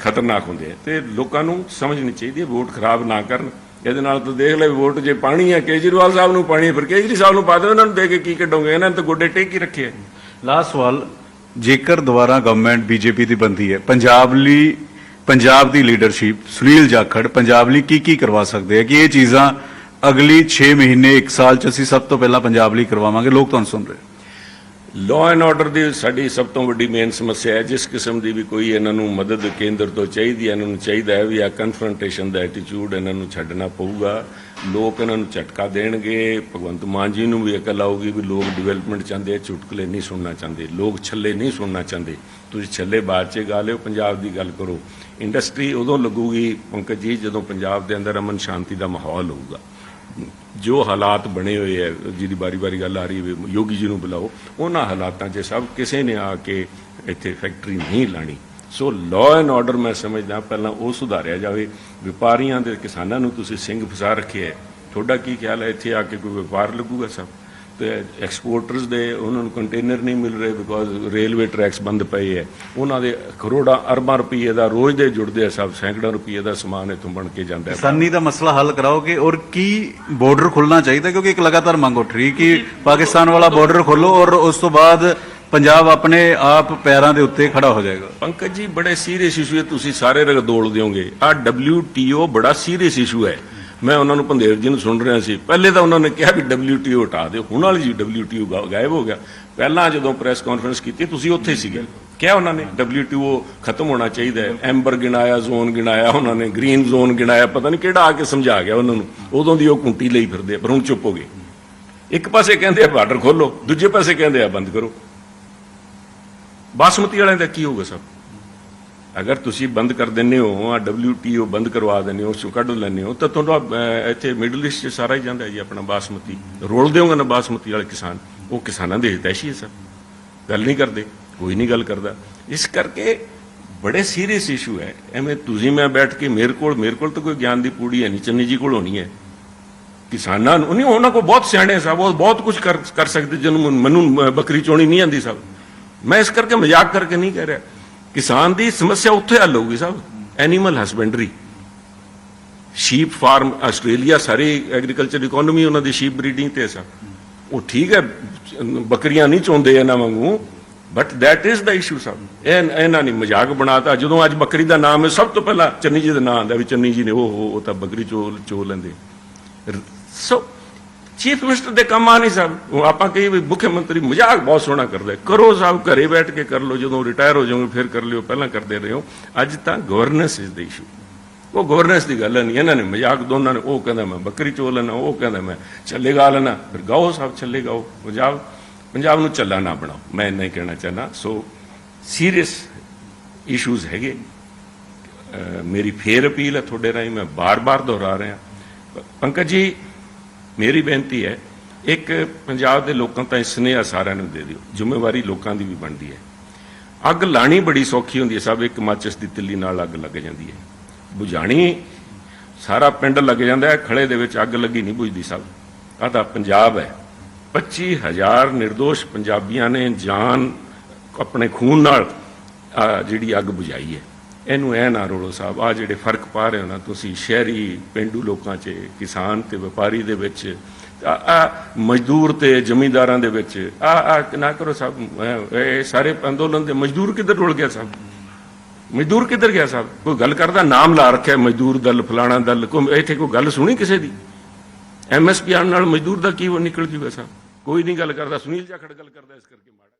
ਖਤਰਨਾਕ ਹੁੰਦੇ ਆ। ਤੇ ਲੋਕਾਂ ਨੂੰ ਸਮਝਣੀ ਚਾਹੀਦੀ ਹੈ ਵੋਟ ਖਰਾਬ ਨਾ ਕਰਨ। ਇਹਦੇ ਨਾਲ ਤਾਂ ਦੇਖ ਲੈ ਵੀ ਵੋਟ ਜੇ ਪਾਣੀ ਹੈ ਕੇਜਰੀਵਾਲ ਸਾਹਿਬ ਨੂੰ ਪਾਣੀ ਹੈ ਫਿਰ ਕੇਜਰੀ ਸਾਹਿਬ ਨੂੰ ਪਾ ਦਿਓ ਉਹਨਾਂ ਨੂੰ ਦੇ ਕੇ ਕੀ ਕੱਢੋਗੇ? ਇਹਨਾਂ ਨੇ ਤਾਂ ਗੋਡੇ ਟੇਕ ਹੀ ਰੱਖੇ ਆ। ਲਾਸਟ ਸਵਾਲ, ਜੇਕਰ ਦੁਬਾਰਾ ਗਵਰਨਮੈਂਟ ਬੀਜੇਪੀ ਦੀ ਬੰਦੀ ਹੈ, ਪੰਜਾਬ ਲਈ ਪੰਜਾਬ ਦੀ ਲੀਡਰਸ਼ਿਪ ਸੁਨੀਲ ਜਾਖੜ, ਪੰਜਾਬ ਲਈ ਕੀ ਕੀ ਕਰਵਾ ਸਕਦੇ ਆ ਕਿ ਇਹ ਚੀਜ਼ਾਂ ਅਗਲੀ 6 ਮਹੀਨੇ 1 ਸਾਲ ਚ ਅਸੀਂ ਸਭ ਤੋਂ ਪਹਿਲਾਂ ਪੰਜਾਬ ਲਈ ਕਰਵਾਵਾਂਗੇ। ਲੋਕ ਤੁਹਾਨੂੰ ਸੁਣ ਰਹੇ। ਲਾਅ ਐਂਡ ਆਰਡਰ ਦੀ ਸਾਡੀ ਸਭ ਤੋਂ ਵੱਡੀ ਮੇਨ ਸਮੱਸਿਆ ਹੈ, ਜਿਸ ਕਿਸਮ ਦੀ ਵੀ ਕੋਈ ਇਹਨਾਂ ਨੂੰ ਮਦਦ ਕੇਂਦਰ ਤੋਂ ਚਾਹੀਦੀ ਹੈ, ਇਹਨਾਂ ਨੂੰ ਚਾਹੀਦਾ ਹੈ ਵੀ ਆ ਕਨਫਰੰਟੇਸ਼ਨ ਦਾ ਐਟੀਟਿਊਡ ਇਹਨਾਂ ਨੂੰ ਛੱਡਣਾ ਪਊਗਾ। ਲੋਕ ਇਹਨਾਂ ਨੂੰ ਝਟਕਾ ਦੇਣਗੇ। ਭਗਵੰਤ ਮਾਨ ਜੀ ਨੂੰ ਵੀ ਅਕਲ ਆਊਗੀ ਵੀ ਲੋਕ ਡਿਵੈਲਪਮੈਂਟ ਚਾਹੁੰਦੇ ਆ, ਚੁਟਕਲੇ ਨਹੀਂ ਸੁਣਨਾ ਚਾਹੁੰਦੇ। ਲੋਕ ਛੱਲੇ ਨਹੀਂ ਸੁਣਨਾ ਚਾਹੁੰਦੇ। ਤੁਸੀਂ ਛੱਲੇ ਬਾਅਦ ਚ ਗਾ ਲਿਓ, ਪੰਜਾਬ ਦੀ ਗੱਲ ਕਰੋ। ਇੰਡਸਟਰੀ ਉਦੋਂ ਲੱਗੂਗੀ ਪੰਕਜ ਜੀ, ਜਦੋਂ ਪੰਜਾਬ ਦੇ ਅੰਦਰ ਅਮਨ ਸ਼ਾਂਤੀ ਦਾ ਮਾਹੌਲ ਹੋਊਗਾ। ਜੋ ਹਾਲਾਤ ਬਣੇ ਹੋਏ ਹੈ ਜਿਹਦੀ ਬਾਰੀ-ਬਾਰੀ ਗੱਲ ਆ ਰਹੀ ਹੈ ਯੋਗੀ ਜੀ ਨੂੰ ਬੁਲਾਓ, ਉਹਨਾਂ ਹਾਲਾਤਾਂ 'ਚ ਸਭ ਕਿਸੇ ਨੇ ਆ ਕੇ ਇੱਥੇ ਫੈਕਟਰੀ ਨਹੀਂ ਲਾਣੀ। ਸੋ ਲਾਅ ਐਂਡ ਆਰਡਰ ਮੈਂ ਸਮਝਦਾ ਪਹਿਲਾਂ ਉਹ ਸੁਧਾਰਿਆ ਜਾਵੇ। ਵਪਾਰੀਆਂ ਦੇ ਕਿਸਾਨਾਂ ਨੂੰ ਤੁਸੀਂ ਸਿੰਘ ਫਸਾ ਰੱਖਿਆ ਹੈ। ਤੁਹਾਡਾ ਕੀ ਖਿਆਲ ਹੈ? ਇੱਥੇ ਆ ਕੇ ਕੋਈ ਵਪਾਰ ਲੱਗੂਗਾ ਸਭ? ਤੇ ਐਕਸਪੋਰਟਰਸ ਦੇ ਉਹਨਾਂ ਨੂੰ ਕੰਟੇਨਰ ਨਹੀਂ ਮਿਲ ਰਹੇ ਬਿਕੋਜ਼ ਰੇਲਵੇ ਟਰੈਕਸ ਬੰਦ ਪਏ ਹੈ। ਉਹਨਾਂ ਦੇ ਕਰੋੜਾਂ ਅਰਬਾਂ ਰੁਪਏ ਦਾ ਰੋਜ਼ ਦੇ ਜੁੜਦੇ ਆ ਸਭ ਸੈਂਕੜਾਂ ਰੁਪਏ ਦਾ ਸਮਾਨ ਇੱਥੋਂ ਬਣ ਕੇ ਜਾਂਦਾ ਹੈ। ਕਿਸਾਨੀ ਦਾ ਮਸਲਾ ਹੱਲ ਕਰਾਓਗੇ ਔਰ ਕੀ ਬਾਰਡਰ ਖੁੱਲਣਾ ਚਾਹੀਦਾ ਕਿਉਂਕਿ ਇੱਕ ਲਗਾਤਾਰ ਮੰਗ ਉੱਠ ਰਹੀ ਕਿ ਪਾਕਿਸਤਾਨ ਵਾਲਾ ਬਾਰਡਰ ਖੋਲੋ ਔਰ ਉਸ ਤੋਂ ਬਾਅਦ ਪੰਜਾਬ ਆਪਣੇ ਆਪ ਪੈਰਾਂ ਦੇ ਉੱਤੇ ਖੜਾ ਹੋ ਜਾਏਗਾ। ਪੰਕਜ ਜੀ ਬੜੇ ਸੀਰੀਅਸ ਇਸ਼ੂ ਹੈ। ਤੁਸੀਂ ਸਾਰੇ ਰਗਦੋਲ ਦਿਓਗੇ। ਆ WTO ਬੜਾ ਸੀਰੀਅਸ ਇਸ਼ੂ ਹੈ। ਮੈਂ ਉਹਨਾਂ ਨੂੰ ਪੰਦੇਰ ਜੀ ਨੂੰ ਸੁਣ ਰਿਹਾ ਸੀ। ਪਹਿਲੇ ਤਾਂ ਉਹਨਾਂ ਨੇ ਕਿਹਾ ਵੀ WTO ਹਟਾ ਦਿਓ। ਹੁਣ ਵਾਲੀ ਜੀ WTO ਗਾ- ਗਾਇਬ ਹੋ ਗਿਆ। ਪਹਿਲਾਂ ਜਦੋਂ ਪ੍ਰੈਸ ਕਾਨਫਰੰਸ ਕੀਤੀ, ਤੁਸੀਂ ਉੱਥੇ ਸੀਗੇ। ਕਿਹਾ ਉਹਨਾਂ ਨੇ WTO ਖਤਮ ਹੋਣਾ ਚਾਹੀਦਾ ਹੈ। ਐਂਬਰ ਗਿਣਾਇਆ, ਜ਼ੋਨ ਗਿਣਾਇਆ, ਉਹਨਾਂ ਨੇ ਗ੍ਰੀਨ ਜ਼ੋਨ ਗਿਣਾਇਆ। ਪਤਾ ਨਹੀਂ ਕਿਹੜਾ ਆ ਕੇ ਸਮਝਾ ਗਿਆ ਉਹਨਾਂ ਨੂੰ। ਉਦੋਂ ਦੀ ਉਹ ਕੁੰਟੀ ਲਈ ਫਿਰਦੇ ਪਰ ਹੁਣ ਚੁੱਪ ਹੋ ਗਏ। ਇੱਕ ਪਾਸੇ ਕਹਿੰਦੇ ਆ ਬਾਰਡਰ ਖੋਲੋ, ਦੂਜੇ ਪਾਸੇ ਕਹਿੰਦੇ ਆ ਬੰਦ ਕਰੋ। ਬਾਸਮਤੀ ਵਾਲਿਆਂ ਦਾ ਕੀ ਹੋਊਗਾ ਸਭ? ਅਗਰ ਤੁਸੀਂ ਬੰਦ ਕਰ ਦਿੰਦੇ ਹੋ, ਆ WTO ਬੰਦ ਕਰਵਾ ਦਿੰਦੇ ਹੋ, ਉਸ ਚੋਂ ਕੱਢ ਲੈਂਦੇ ਹੋ, ਤਾਂ ਤੁਹਾਡਾ ਇੱਥੇ ਮਿਡਲ ਈਸਟ 'ਚ ਸਾਰਾ ਹੀ ਜਾਂਦਾ ਜੀ ਆਪਣਾ ਬਾਸਮਤੀ। ਰੋਲ ਦਿਓਗੇ ਨਾ ਬਾਸਮਤੀ ਵਾਲੇ ਕਿਸਾਨ? ਉਹ ਕਿਸਾਨਾਂ ਦੇ ਹਿਤੈਸ਼ੀ ਹੈ ਸਰ। ਗੱਲ ਨਹੀਂ ਕਰਦੇ, ਕੋਈ ਨਹੀਂ ਗੱਲ ਕਰਦਾ। ਇਸ ਕਰਕੇ ਬੜੇ ਸੀਰੀਅਸ ਇਸ਼ੂ ਹੈ। ਐਵੇਂ ਤੁਸੀਂ ਮੈਂ ਬੈਠ ਕੇ ਮੇਰੇ ਕੋਲ ਮੇਰੇ ਕੋਲ ਤਾਂ ਕੋਈ ਗਿਆਨ ਦੀ ਪੂੜੀ ਹੈ ਨਹੀਂ, ਚੰਨੀ ਜੀ ਕੋਲ ਹੋਣੀ ਹੈ। ਕਿਸਾਨਾਂ ਨੂੰ, ਨਹੀਂ, ਉਹਨਾਂ ਕੋਲ ਬਹੁਤ ਸਿਆਣੇ ਸਾਹਿਬ ਉਹ ਬਹੁਤ ਕੁਝ ਕਰ ਕਰ ਸਕਦੇ, ਜਿਹਨੂੰ ਮੈਨੂੰ ਬੱਕਰੀ ਚੋਣੀ ਨਹੀਂ ਆਂਦੀ ਸਾਹਿਬ ਮੈਂ ਇਸ ਕਰਕੇ ਮਜ਼ਾਕ ਕਰਕੇ ਨਹੀਂ ਕਹਿ ਰਿਹਾ। ਕਿਸਾਨ ਦੀ ਸਮੱਸਿਆ ਉੱਥੇ ਹੱਲ ਹੋਊਗੀ sahib animal husbandry sheep farm Australia ਸਾਰੀ ਐਗਰੀਕਲਚਰ ਇਕਨੋਮੀ ਉਹਨਾਂ ਦੀ ਸ਼ੀਪ ਬਰੀਡਿੰਗ ਤੇ ਹੈ ਉਹ ਠੀਕ ਹੈ, ਬੱਕਰੀਆਂ ਨਹੀਂ ਚੋਂਦੇ ਇਹਨਾਂ ਵਾਂਗੂ but that is the issue sahib ਇਹ ਇਹਨਾਂ ਨੇ ਮਜ਼ਾਕ ਬਣਾਤਾ। ਜਦੋਂ ਅੱਜ ਬੱਕਰੀ ਦਾ ਨਾਮ ਹੈ, ਸਭ ਤੋਂ ਪਹਿਲਾਂ ਚੰਨੀ ਜੀ ਦਾ ਨਾਮ ਆਉਂਦਾ ਵੀ ਚੰਨੀ ਜੀ ਨੇ ਉਹ ਉਹ ਉਹ ਤਾਂ ਬੱਕਰੀ ਚੋ ਚੋ ਲੈਂਦੇ। ਸੋ ਚੀਫ ਮਿਨਿਸਟਰ ਦੇ ਕੰਮ ਆ ਨਹੀਂ ਸਾਹਿਬ ਉਹ ਆਪਾਂ ਕਹੀ ਵੀ ਮੁੱਖ ਮੰਤਰੀ ਮਜ਼ਾਕ ਬਹੁਤ ਸੋਹਣਾ ਕਰਦਾ। ਕਰੋ ਸਾਹਿਬ ਘਰੇ ਬੈਠ ਕੇ ਕਰ ਲਓ, ਜਦੋਂ ਰਿਟਾਇਰ ਹੋ ਜਾਓਗੇ, ਫਿਰ ਕਰ ਲਿਓ, ਪਹਿਲਾਂ ਕਰਦੇ ਰਹੇ। ਹੋ ਅੱਜ ਤਾਂ ਗਵਰਨੈਂਸ ਇਜ਼ ਦਾ ਇਸ਼ੂ ਉਹ ਗਵਰਨੈਂਸ ਦੀ ਗੱਲ ਨਹੀਂ, ਇਹਨਾਂ ਨੇ ਮਜ਼ਾਕ ਦੋਨਾਂ ਨੇ, ਉਹ ਕਹਿੰਦਾ ਮੈਂ ਬੱਕਰੀ ਚੋ ਲੈਣਾ ਉਹ ਕਹਿੰਦਾ ਮੈਂ ਚੱਲੇ ਗਾ ਲੈਣਾ ਫਿਰ ਗਾਓ ਸਾਹਿਬ ਚੱਲੇ ਗਾਓ, ਪੰਜਾਬ ਪੰਜਾਬ ਨੂੰ ਚੱਲਾ ਨਾ ਬਣਾਓ। ਮੈਂ ਇੰਨਾ ਹੀ ਕਹਿਣਾ ਚਾਹਨਾ ਸੋ ਸੀਰੀਅਸ ਇਸ਼ੂਜ਼ ਹੈਗੇ। ਮੇਰੀ ਫੇਰ ਅਪੀਲ ਹੈ ਤੁਹਾਡੇ ਰਾਹੀਂ, ਮੈਂ ਬਾਰ-ਬਾਰ ਦੁਹਰਾ ਰਿਹਾ। ਪੰਕਜ ਜੀ ਮੇਰੀ ਬੇਨਤੀ ਹੈ, ਇੱਕ ਪੰਜਾਬ ਦੇ ਲੋਕਾਂ ਤਾਂ ਸੁਨੇਹਾ ਸਾਰਿਆਂ ਨੂੰ ਦੇ ਦਿਓ, ਜ਼ਿੰਮੇਵਾਰੀ ਲੋਕਾਂ ਦੀ ਵੀ ਬਣਦੀ ਹੈ। ਅੱਗ ਲਾਣੀ ਬੜੀ ਸੌਖੀ ਹੁੰਦੀ ਹੈ, ਸਭ ਇੱਕ ਮਾਚਿਸ ਦੀ ਤਿੱਲੀ ਨਾਲ ਅੱਗ ਲੱਗ ਜਾਂਦੀ ਹੈ। ਬੁਝਾਣੀ ਸਾਰਾ ਪਿੰਡ ਲੱਗ ਜਾਂਦਾ ਹੈ ਖੜੇ ਦੇ ਵਿੱਚ ਅੱਗ ਲੱਗੀ ਨਹੀਂ ਬੁਝਦੀ ਸਭ। ਆਹ ਤਾਂ ਪੰਜਾਬ ਹੈ। 25000 નિર્ਦੋਸ਼ ਪੰਜਾਬੀਆਂ ਨੇ ਜਾਨ ਆਪਣੇ ਖੂਨ ਨਾਲ ਜਿਹੜੀ ਅੱਗ ਬੁਝਾਈ ਹੈ। ਇਹਨੂੰ ਐ ਨਾ ਰੋਲੋ ਸਾਹਿਬ ਆ ਜਿਹੜੇ ਫ਼ਰਕ ਪਾ ਰਹੇ ਹੋ ਨਾ ਤੁਸੀਂ, ਸ਼ਹਿਰੀ ਪਿੰਡੂ ਲੋਕਾਂ 'ਚ, ਕਿਸਾਨ ਤੇ ਵਪਾਰੀ ਦੇ ਵਿੱਚ ਆ ਮਜ਼ਦੂਰ ਤੇ ਜ਼ਮੀਂਦਾਰਾਂ ਦੇ ਵਿੱਚ ਆ ਆ ਨਾ ਕਰੋ ਸਾਹਿਬ ਇਹ- ਸਾਰੇ ਅੰਦੋਲਨ ਦੇ ਮਜ਼ਦੂਰ ਕਿੱਧਰ ਰੁਲ ਗਿਆ ਸਾਹਿਬ? ਮਜ਼ਦੂਰ ਕਿੱਧਰ ਗਿਆ ਸਾਹਿਬ? ਕੋਈ ਗੱਲ ਕਰਦਾ, ਨਾਮ ਲਾ ਰੱਖਿਆ, ਮਜ਼ਦੂਰ ਦਲ, ਫਲਾਣਾ ਦਲ, ਕੋਈ, ਇੱਥੇ ਕੋਈ ਗੱਲ ਸੁਣੀ ਕਿਸੇ ਦੀ? ਐਮਐਸਪੀ ਆਉਣ ਨਾਲ ਮਜ਼ਦੂਰ ਦਾ ਕੀ ਉਹ ਨਿਕਲ ਜੂਗਾ ਸਾਹਿਬ? ਕੋਈ ਨਹੀਂ ਗੱਲ ਕਰਦਾ, ਸੁਨੀਲ ਜਾਖੜ ਗੱਲ ਕਰਦਾ ਇਸ ਕਰਕੇ ਮਾੜਾ।